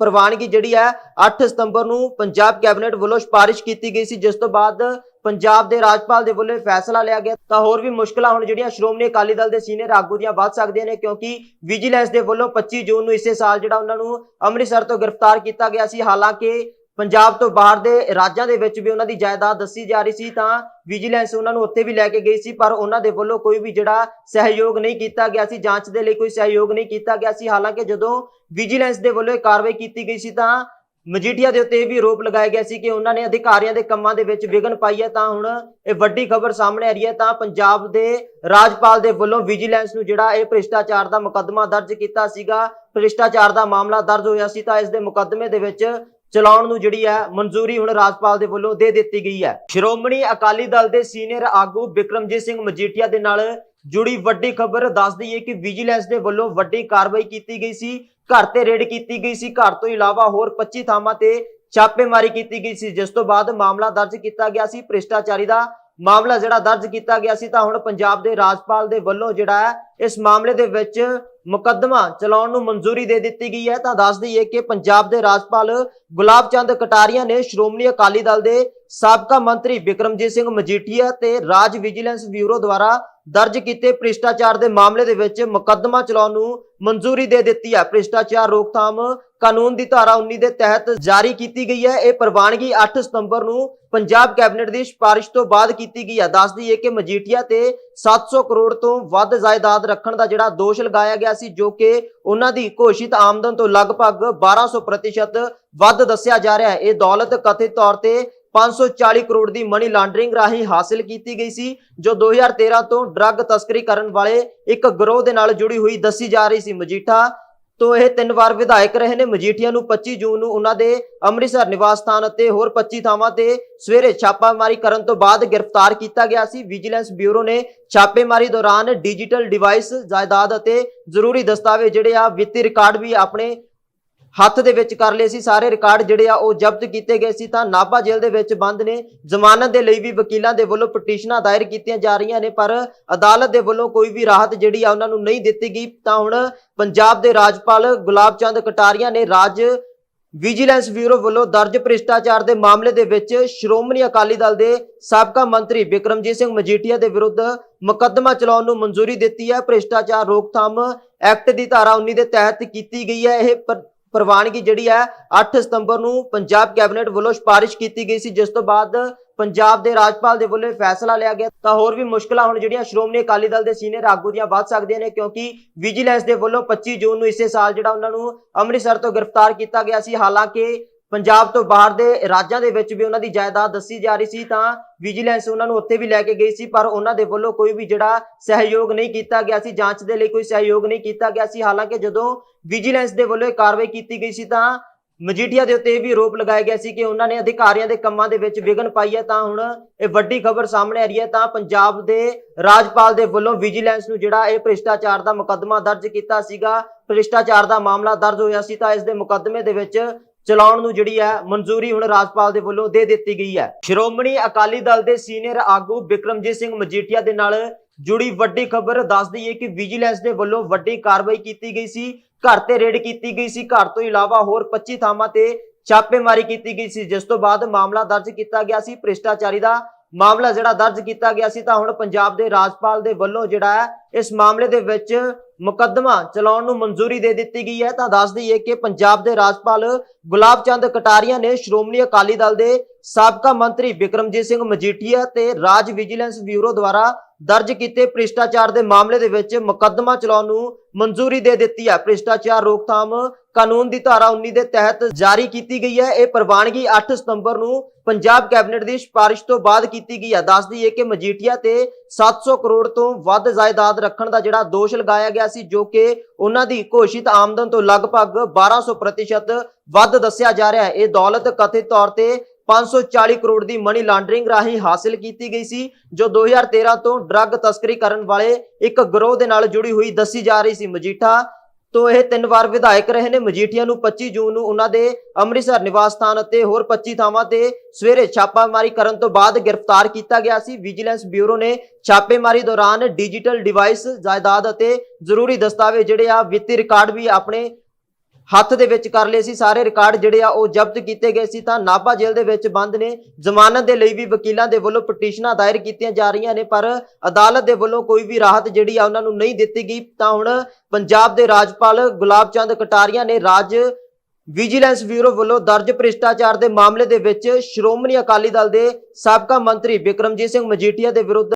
ਪ੍ਰਵਾਨਗੀ ਜਿਹੜੀ ਹੈ 8 ਸਤੰਬਰ ਨੂੰ ਪੰਜਾਬ ਕੈਬਨਿਟ ਵੱਲੋਂ ਸਿਫਾਰਿਸ਼ ਕੀਤੀ ਗਈ ਸੀ, ਜਿਸ ਤੋਂ ਬਾਅਦ ਪੰਜਾਬ ਦੇ ਰਾਜਪਾਲ ਦੇ ਵੱਲੋਂ ਫੈਸਲਾ ਲਿਆ ਗਿਆ। ਤਾਂ ਹੋਰ ਵੀ ਮੁਸ਼ਕਲਾਂ ਹੁਣ ਜਿਹੜੀਆਂ ਸ਼੍ਰੋਮਣੀ ਅਕਾਲੀ ਦਲ ਦੇ ਸੀਨੀਅਰ ਆਗੂ ਦੀਆਂ ਵੱਧ ਸਕਦੀਆਂ ਨੇ, ਕਿਉਂਕਿ ਵਿਜੀਲੈਂਸ ਦੇ ਵੱਲੋਂ 25 ਜੂਨ ਨੂੰ ਇਸੇ ਸਾਲ ਜਿਹੜਾ ਉਹਨਾਂ ਨੂੰ ਅੰਮ੍ਰਿਤਸਰ ਤੋਂ ਗ੍ਰਿਫਤਾਰ ਕੀਤਾ ਗਿਆ ਸੀ। ਹਾਲਾਂਕਿ ਪੰਜਾਬ ਤੋਂ ਬਾਹਰ ਦੇ ਰਾਜਾਂ ਦੇ ਵਿੱਚ ਵੀ ਉਹਨਾਂ ਦੀ ਜਾਇਦਾਦ ਦੱਸੀ ਜਾ ਰਹੀ ਸੀ ਤਾਂ ਵਿਜੀਲੈਂਸ ਉਹਨਾਂ ਨੂੰ ਉੱਥੇ ਵੀ ਲੈ ਕੇ ਗਈ ਸੀ, ਪਰ ਉਹਨਾਂ ਦੇ ਵੱਲੋਂ ਕੋਈ ਵੀ ਜਿਹੜਾ ਸਹਿਯੋਗ ਨਹੀਂ ਕੀਤਾ ਗਿਆ ਸੀ, ਜਾਂਚ ਦੇ ਲਈ ਕੋਈ ਸਹਿਯੋਗ ਨਹੀਂ ਕੀਤਾ ਗਿਆ ਸੀ। ਹਾਲਾਂਕਿ ਜਦੋਂ ਵਿਜੀਲੈਂਸ ਦੇ ਵੱਲੋਂ ਇਹ ਕਾਰਵਾਈ ਕੀਤੀ ਗਈ ਸੀ ਤਾਂ ਮਜੀਠੀਆ ਦੇ ਉੱਤੇ ਵੀ ਆਰੋਪ ਲਗਾਇਆ ਗਿਆ ਸੀ ਕਿ ਉਹਨਾਂ ਨੇ ਅਧਿਕਾਰੀਆਂ ਦੇ ਕੰਮਾਂ ਦੇ ਵਿੱਚ ਵਿਘਨ ਪਾਈ ਹੈ। ਤਾਂ ਹੁਣ ਇਹ ਵੱਡੀ ਖਬਰ ਸਾਹਮਣੇ ਆ ਰਹੀ ਹੈ। ਤਾਂ ਪੰਜਾਬ ਦੇ ਰਾਜਪਾਲ ਦੇ ਵੱਲੋਂ ਵਿਜੀਲੈਂਸ ਨੂੰ ਜਿਹੜਾ ਇਹ ਭ੍ਰਿਸ਼ਟਾਚਾਰ ਦਾ ਮੁਕੱਦਮਾ ਦਰਜ ਕੀਤਾ ਸੀਗਾ, ਭ੍ਰਿਸ਼ਟਾਚਾਰ ਦਾ ਮਾਮਲਾ ਦਰਜ ਹੋਇਆ ਸੀ ਤਾਂ ਇਸ ਦੇ ਮੁਕੱਦਮੇ ਦੇ ਵਿੱਚ ਚਲਾਉਣ ਨੂੰ ਜਿਹੜੀ ਹੈ ਮਨਜ਼ੂਰੀ ਹੁਣ ਰਾਜਪਾਲ ਦੇ ਵੱਲੋਂ ਦੇ ਦਿੱਤੀ ਗਈ ਹੈ। ਸ਼੍ਰੋਮਣੀ ਅਕਾਲੀ ਦਲ ਦੇ ਸੀਨੀਅਰ ਆਗੂ ਬਿਕਰਮਜੀਤ ਸਿੰਘ ਮਜੀਠੀਆ ਦੇ ਨਾਲ ਜੁੜੀ ਵੱਡੀ ਖਬਰ ਦੱਸ ਦਈਏ ਕਿ ਵਿਜੀਲੈਂਸ ਦੇ ਵੱਲੋਂ ਵੱਡੀ ਕਾਰਵਾਈ ਕੀਤੀ ਗਈ ਸੀ, ਘਰ ਤੇ ਰੇਡ ਕੀਤੀ ਗਈ ਸੀ, ਘਰ ਤੋਂ ਇਲਾਵਾ ਹੋਰ 25 ਥਾਵਾਂ ਤੇ ਛਾਪੇਮਾਰੀ ਕੀਤੀ ਗਈ ਸੀ, ਜਿਸ ਤੋਂ ਬਾਅਦ ਮਾਮਲਾ ਦਰਜ ਕੀਤਾ ਗਿਆ ਸੀ, ਭ੍ਰਿਸ਼ਟਾਚਾਰੀ ਦਾ ਮਾਮਲਾ ਜਿਹੜਾ ਦਰਜ ਕੀਤਾ ਗਿਆ ਸੀ ਤਾਂ ਹੁਣ ਪੰਜਾਬ ਦੇ ਰਾਜਪਾਲ ਦੇ ਵੱਲੋਂ ਜਿਹੜਾ ਹੈ ਇਸ ਮਾਮਲੇ ਦੇ ਵਿੱਚ ਮੁਕੱਦਮਾ ਚਲਾਉਣ ਨੂੰ ਮਨਜ਼ੂਰੀ ਦੇ ਦਿੱਤੀ ਗਈ ਹੈ। ਤਾਂ ਦੱਸ ਦਈਏ ਕਿ ਪੰਜਾਬ ਦੇ ਰਾਜਪਾਲ ਗੁਲਾਬ ਚੰਦ ਕਟਾਰੀਆ ਨੇ ਸ਼੍ਰੋਮਣੀ ਅਕਾਲੀ ਦਲ ਦੇ ਸਾਬਕਾ ਮੰਤਰੀ ਬਿਕਰਮਜੀਤ ਸਿੰਘ ਮਜੀਠੀਆ ਤੇ ਰਾਜ ਵਿਜੀਲੈਂਸ ਬਿਊਰੋ ਦੁਆਰਾ ਦਰਜ ਕੀਤੇ ਭ੍ਰਿਸ਼ਟਾਚਾਰ ਦੇ ਮਾਮਲੇ ਦੇ ਵਿੱਚ ਮੁਕੱਦਮਾ ਚਲਾਉਣ ਨੂੰ ਮਨਜ਼ੂਰੀ ਦੇ ਦਿੱਤੀ ਹੈ। ਭ੍ਰਿਸ਼ਟਾਚਾਰ ਰੋਕਥਾਮ ਕਾਨੂੰਨ ਦੀ ਧਾਰਾ 19 ਦੇ ਤਹਿਤ ਜਾਰੀ ਕੀਤੀ ਗਈ ਹੈ। ਇਹ ਪ੍ਰਵਾਨਗੀ 8 ਸਤੰਬਰ ਨੂੰ ਪੰਜਾਬ ਕੈਬਨਿਟ ਦੀ ਸਿਫਾਰਿਸ਼ ਤੋਂ ਬਾਅਦ ਕੀਤੀ ਗਈ ਹੈ। ਦੱਸ ਦਈਏ ਕਿ ਮਜੀਠੀਆ ਤੇ 700 ਕਰੋੜ ਤੋਂ ਵੱਧ ਜਾਇਦਾਦ ਰੱਖਣ ਦਾ ਜਿਹੜਾ ਦੋਸ਼ ਲਗਾਇਆ ਗਿਆ ਸੀ, ਜੋ ਕਿ ਉਹਨਾਂ ਦੀ ਘੋਸ਼ਿਤ ਆਮਦਨ ਤੋਂ ਲਗਭਗ 1200% ਵੱਧ ਦੱਸਿਆ ਜਾ ਰਿਹਾ ਹੈ। ਇਹ ਦੌਲਤ ਕਥਿਤ ਤੌਰ ਤੇ 540 ਕਰੋੜ ਦੀ ਮਨੀ ਲਾਂਡਰਿੰਗ ਰਾਹੀਂ ਹਾਸਲ ਕੀਤੀ ਗਈ ਸੀ, ਜੋ 2013 ਤੋਂ ਡਰੱਗ ਤਸਕਰੀ ਕਰਨ ਵਾਲੇ ਇੱਕ ਗਰੋਹ ਦੇ ਨਾਲ ਜੁੜੀ ਹੋਈ ਦੱਸੀ ਜਾ ਰਹੀ ਸੀ ਮਜੀਠਾ। ਤੋਂ ਇਹ ਤਿੰਨ ਵਾਰ ਵਿਧਾਇਕ ਰਹੇ ਨੇ, ਮਜੀਠੀਆ ਨੂੰ 25 ਜੂਨ ਨੂੰ ਉਹਨਾਂ ਦੇ ਅੰਮ੍ਰਿਤਸਰ ਨਿਵਾਸ ਸਥਾਨ ਅਤੇ ਹੋਰ 25 ਥਾਵਾਂ ਤੇ ਸਵੇਰੇ ਛਾਪਾਮਾਰੀ ਕਰਨ ਤੋਂ ਬਾਅਦ ਗ੍ਰਿਫਤਾਰ ਕੀਤਾ ਗਿਆ ਸੀ। ਵਿਜੀਲੈਂਸ ਬਿਊਰੋ ਨੇ ਛਾਪੇਮਾਰੀ ਦੌਰਾਨ ਡਿਜੀਟਲ ਡਿਵਾਈਸ ਜਾਇਦਾਦ ਅਤੇ ਜ਼ਰੂਰੀ ਦਸਤਾਵੇਜ਼ ਜਿਹੜੇ ਆ ਵਿੱਤੀ ਰਿਕਾਰਡ ਵੀ ਆਪਣੇ ਹੱਥ ਦੇ ਵਿੱਚ ਕਰ ਲਏ ਸੀ, ਸਾਰੇ ਰਿਕਾਰਡ ਜਿਹੜੇ ਆ ਉਹ ਜ਼ਬਤ ਕੀਤੇ ਗਏ ਸੀ। ਤਾਂ ਨਾਭਾ ਜੇਲ੍ਹ ਦੇ ਵਿੱਚ ਬੰਦ ਨੇ, ਜ਼ਮਾਨਤ ਦੇ ਲਈ ਵੀ ਵਕੀਲਾਂ ਦੇ ਵੱਲੋਂ ਪਟੀਸ਼ਨਾਂ ਦਾਇਰ ਕੀਤੀਆਂ ਜਾ ਰਹੀਆਂ ਨੇ, ਪਰ ਅਦਾਲਤ ਦੇ ਵੱਲੋਂ ਕੋਈ ਵੀ ਰਾਹਤ ਜਿਹੜੀ ਆ ਉਹਨਾਂ ਨੂੰ ਨਹੀਂ ਦਿੱਤੀ ਗਈ। ਤਾਂ ਹੁਣ ਪੰਜਾਬ ਦੇ ਰਾਜਪਾਲ ਗੁਲਾਬ ਚੰਦ ਕਟਾਰੀਆ ਨੇ ਰਾਜ ਵਿਜੀਲੈਂਸ ਬਿਊਰੋ ਵੱਲੋਂ ਦਰਜ ਭ੍ਰਿਸ਼ਟਾਚਾਰ ਦੇ ਮਾਮਲੇ ਦੇ ਵਿੱਚ ਸ਼੍ਰੋਮਣੀ ਅਕਾਲੀ ਦਲ ਦੇ ਸਾਬਕਾ ਮੰਤਰੀ ਬਿਕਰਮਜੀਤ ਸਿੰਘ ਮਜੀਠੀਆ ਦੇ ਵਿਰੁੱਧ ਮੁਕੱਦਮਾ ਚਲਾਉਣ ਨੂੰ ਮਨਜ਼ੂਰੀ ਦਿੱਤੀ ਹੈ। ਭ੍ਰਿਸ਼ਟਾਚਾਰ ਰੋਕਥਾਮ ਐਕਟ ਦੀ ਧਾਰਾ 19 ਦੇ ਤਹਿਤ ਕੀਤੀ ਗਈ ਹੈ। ਇਹ ਪ੍ਰਵਾਨਗੀ ਜਿਹੜੀ ਹੈ 8 ਸਤੰਬਰ ਨੂੰ ਪੰਜਾਬ ਕੈਬਨਿਟ ਵੱਲੋਂ ਸਿਫਾਰਿਸ਼ ਕੀਤੀ ਗਈ ਸੀ, ਜਿਸ ਤੋਂ ਬਾਅਦ ਪੰਜਾਬ ਦੇ ਰਾਜਪਾਲ ਦੇ ਵੱਲੋਂ ਫੈਸਲਾ ਲਿਆ ਗਿਆ। ਤਾਂ ਹੋਰ ਵੀ ਮੁਸ਼ਕਲਾਂ ਹੁਣ ਜਿਹੜੀਆਂ ਸ਼੍ਰੋਮਣੀ ਅਕਾਲੀ ਦਲ ਦੇ ਸੀਨੀਅਰ ਆਗੂ ਦੀਆਂ ਵੱਧ ਸਕਦੀਆਂ ਨੇ, ਕਿਉਂਕਿ ਵਿਜੀਲੈਂਸ ਦੇ ਵੱਲੋਂ 25 ਜੂਨ ਨੂੰ ਇਸੇ ਸਾਲ ਜਿਹੜਾ ਉਹਨਾਂ ਨੂੰ ਅੰਮ੍ਰਿਤਸਰ ਤੋਂ ਗ੍ਰਿਫਤਾਰ ਕੀਤਾ ਗਿਆ ਸੀ। ਹਾਲਾਂਕਿ ਪੰਜਾਬ ਤੋਂ ਬਾਹਰ ਦੇ ਰਾਜਾਂ ਦੇ ਵਿੱਚ ਵੀ ਉਹਨਾਂ ਦੀ ਜਾਇਦਾਦ ਦੱਸੀ ਜਾ ਰਹੀ ਸੀ, ਤਾਂ ਵਿਜੀਲੈਂਸ ਉਹਨਾਂ ਨੂੰ ਉੱਥੇ ਵੀ ਲੈ ਕੇ ਗਈ ਸੀ, ਪਰ ਉਹਨਾਂ ਦੇ ਵੱਲੋਂ ਕੋਈ ਵੀ ਜਿਹੜਾ ਸਹਿਯੋਗ ਨਹੀਂ ਕੀਤਾ ਗਿਆ ਸੀ, ਜਾਂਚ ਦੇ ਲਈ ਕੋਈ ਸਹਿਯੋਗ ਨਹੀਂ ਕੀਤਾ ਗਿਆ ਸੀ। ਹਾਲਾਂਕਿ ਜਦੋਂ ਵਿਜੀਲੈਂਸ ਦੇ ਵੱਲੋਂ ਇਹ ਕਾਰਵਾਈ ਕੀਤੀ ਗਈ ਸੀ, ਤਾਂ ਮਜੀਠੀਆ ਦੇ ਉੱਤੇ ਵੀ ਆਰੋਪ ਲਗਾਇਆ ਗਿਆ ਸੀ ਕਿ ਉਹਨਾਂ ਨੇ ਅਧਿਕਾਰੀਆਂ ਦੇ ਕੰਮਾਂ ਦੇ ਵਿੱਚ ਵਿਘਨ ਪਾਈ ਹੈ। ਤਾਂ ਹੁਣ ਇਹ ਵੱਡੀ ਖਬਰ ਸਾਹਮਣੇ ਆ ਰਹੀ ਹੈ, ਤਾਂ ਪੰਜਾਬ ਦੇ ਰਾਜਪਾਲ ਦੇ ਵੱਲੋਂ ਵਿਜੀਲੈਂਸ ਨੂੰ ਜਿਹੜਾ ਇਹ ਭ੍ਰਿਸ਼ਟਾਚਾਰ ਦਾ ਮੁਕੱਦਮਾ ਦਰਜ ਕੀਤਾ ਸੀਗਾ, ਭ੍ਰਿਸ਼ਟਾਚਾਰ ਦਾ ਮਾਮਲਾ ਦਰਜ ਹੋਇਆ ਸੀ, ਤਾਂ ਇਸ ਦੇ ਮੁਕੱਦਮੇ ਦੇ ਵਿੱਚ ਚਲਾਉਣ ਨੂੰ ਜਿਹੜੀ ਹੈ ਮਨਜ਼ੂਰੀ ਹੁਣ ਰਾਜਪਾਲ ਦੇ ਵੱਲੋਂ ਦੇ ਦਿੱਤੀ ਗਈ ਹੈ ਸ਼੍ਰੋਮਣੀ ਅਕਾਲੀ ਦਲ ਦੇ ਸੀਨੀਅਰ ਆਗੂ ਬਿਕਰਮਜੀਤ ਸਿੰਘ ਮਜੀਠੀਆ ਦੇ ਨਾਲ ਜੁੜੀ ਵੱਡੀ ਖਬਰ ਦੱਸ ਦਈਏ ਕਿ ਵਿਜੀਲੈਂਸ ਦੇ ਵੱਲੋਂ ਵੱਡੀ ਕਾਰਵਾਈ ਕੀਤੀ ਗਈ ਸੀ, ਘਰ ਤੇ ਰੇਡ ਕੀਤੀ ਗਈ ਸੀ, ਘਰ ਤੋਂ ਇਲਾਵਾ ਹੋਰ 25 ਥਾਵਾਂ ਤੇ ਛਾਪੇਮਾਰੀ ਕੀਤੀ ਗਈ ਸੀ। ਜਿਸ ਤੋਂ ਬਾਅਦ ਮਾਮਲਾ ਦਰਜ ਕੀਤਾ ਗਿਆ ਸੀ, ਭ੍ਰਿਸ਼ਟਾਚਾਰੀ ਦਾ ਮਾਮਲਾ ਜਿਹੜਾ ਦਰਜ ਕੀਤਾ ਗਿਆ ਸੀ ਤਾਂ ਹੁਣ ਪੰਜਾਬ ਦੇ ਰਾਜਪਾਲ ਦੇ ਵੱਲੋਂ ਜਿਹੜਾ ਹੈ ਇਸ ਮਾਮਲੇ ਦੇ ਵਿੱਚ ਮੁਕੱਦਮਾ ਚਲਾਉਣ ਨੂੰ ਮਨਜ਼ੂਰੀ ਦੇ ਦਿੱਤੀ ਗਈ ਹੈ। ਤਾਂ ਦੱਸ ਦਈਏ ਕਿ ਪੰਜਾਬ ਦੇ ਰਾਜਪਾਲ ਗੁਲਾਬ ਚੰਦ ਕਟਾਰੀਆ ਨੇ ਸ਼੍ਰੋਮਣੀ ਅਕਾਲੀ ਦਲ ਦੇ ਸਾਬਕਾ ਮੰਤਰੀ ਬਿਕਰਮਜੀਤ ਸਿੰਘ ਮਜੀਠੀਆ ਤੇ ਰਾਜ ਵਿਜੀਲੈਂਸ ਬਿਊਰੋ ਦੁਆਰਾ ਦਰਜ ਕੀਤੇ ਭ੍ਰਿਸ਼ਟਾਚਾਰ ਦੇ ਮਾਮਲੇ ਦੇ ਵਿੱਚ ਮੁਕੱਦਮਾ ਚਲਾਉਣ ਨੂੰ ਮਨਜ਼ੂਰੀ ਦੇ ਦਿੱਤੀ ਹੈ। ਭ੍ਰਿਸ਼ਟਾਚਾਰ ਰੋਕਥਾਮ ਕਾਨੂੰਨ ਦੀ ਧਾਰਾ 19 ਦੇ ਤਹਿਤ ਜਾਰੀ ਕੀਤੀ ਗਈ ਹੈ। ਇਹ ਪ੍ਰਵਾਨਗੀ 8 ਸਤੰਬਰ ਨੂੰ ਪੰਜਾਬ ਕੈਬਨਿਟ ਦੀ ਸਿਫਾਰਿਸ਼ ਤੋਂ ਬਾਅਦ ਕੀਤੀ ਗਈ ਹੈ। ਦੱਸ ਦਈਏ ਕਿ ਮਜੀਠੀਆ ਤੇ 700 ਕਰੋੜ ਤੋਂ ਵੱਧ ਜਾਇਦਾਦ ਰੱਖਣ ਦਾ ਜਿਹੜਾ ਦੋਸ਼ ਲਗਾਇਆ ਗਿਆ ਸੀ, ਜੋ ਕਿ ਉਹਨਾਂ ਦੀ ਘੋਸ਼ਿਤ ਆਮਦਨ ਤੋਂ ਲਗਭਗ 1200% ਵੱਧ ਦੱਸਿਆ ਜਾ ਰਿਹਾ ਹੈ। ਇਹ ਦੌਲਤ ਕਥਿਤ ਤੌਰ ਤੇ 540 ਕਰੋੜ ਦੀ ਮਨੀ ਲਾਂਡਰਿੰਗ ਰਾਹੀਂ ਹਾਸਿਲ ਕੀਤੀ ਗਈ ਸੀ, ਜੋ 2013 ਤੋਂ ਡਰੱਗ ਤਸਕਰੀ ਕਰਨ ਵਾਲੇ ਇੱਕ ਗਰੋਹ ਦੇ ਨਾਲ ਜੁੜੀ ਹੋਈ ਦੱਸੀ ਜਾ ਰਹੀ ਸੀ। ਮਜੀਠਾ ਤੋਂ ਇਹ ਤਿੰਨ ਵਾਰ ਵਿਧਾਇਕ ਰਹੇ ਨੇ, ਮਜੀਠੀਆ ਨੂੰ 25 ਜੂਨ ਨੂੰ ਉਹਨਾਂ ਦੇ ਅੰਮ੍ਰਿਤਸਰ ਨਿਵਾਸ ਸਥਾਨ ਅਤੇ ਹੋਰ 25 ਥਾਵਾਂ ਤੇ ਸਵੇਰੇ ਛਾਪਾਮਾਰੀ ਕਰਨ ਤੋਂ ਬਾਅਦ ਗ੍ਰਿਫਤਾਰ ਕੀਤਾ ਗਿਆ ਸੀ। ਵਿਜੀਲੈਂਸ ਬਿਊਰੋ ਨੇ ਛਾਪੇਮਾਰੀ ਦੌਰਾਨ ਡਿਜੀਟਲ ਡਿਵਾਈਸ ਜਾਇਦਾਦ ਅਤੇ ਜ਼ਰੂਰੀ ਦਸਤਾਵੇਜ਼ ਜਿਹੜੇ ਆ ਵਿੱਤੀ ਰਿਕਾਰਡ ਵੀ ਆਪਣੇ ਹੱਥ ਦੇ ਵਿੱਚ ਕਰ ਲਏ ਸੀ ਸਾਰੇ ਰਿਕਾਰਡ ਜਿਹੜੇ ਆ ਉਹ ਜ਼ਬਤ ਕੀਤੇ ਗਏ ਸੀ। ਤਾਂ ਨਾਭਾ ਜੇਲ੍ਹ ਦੇ ਵਿੱਚ ਬੰਦ ਨੇ। ਜ਼ਮਾਨਤ ਦੇ ਲਈ ਵੀ ਵਕੀਲਾਂ ਦੇ ਵੱਲੋਂ ਪਟੀਸ਼ਨਾਂ ਦਾਇਰ ਕੀਤੀਆਂ ਜਾ ਰਹੀਆਂ ਨੇ, ਪਰ ਅਦਾਲਤ ਦੇ ਵੱਲੋਂ ਕੋਈ ਵੀ ਰਾਹਤ ਜਿਹੜੀ ਆ ਉਹਨਾਂ ਨੂੰ ਨਹੀਂ ਦਿੱਤੀ ਗਈ। ਤਾਂ ਹੁਣ ਪੰਜਾਬ ਦੇ ਰਾਜਪਾਲ ਗੁਲਾਬ ਚੰਦ ਕਟਾਰੀਆ ਨੇ ਰਾਜ ਵਿਜੀਲੈਂਸ ਬਿਊਰੋ ਵੱਲੋਂ ਦਰਜ ਭ੍ਰਿਸ਼ਟਾਚਾਰ ਦੇ ਮਾਮਲੇ ਦੇ ਵਿੱਚ ਸ਼੍ਰੋਮਣੀ ਅਕਾਲੀ ਦਲ ਦੇ ਸਾਬਕਾ ਮੰਤਰੀ ਬਿਕਰਮਜੀਤ ਸਿੰਘ ਮਜੀਠੀਆ ਦੇ ਵਿਰੁੱਧ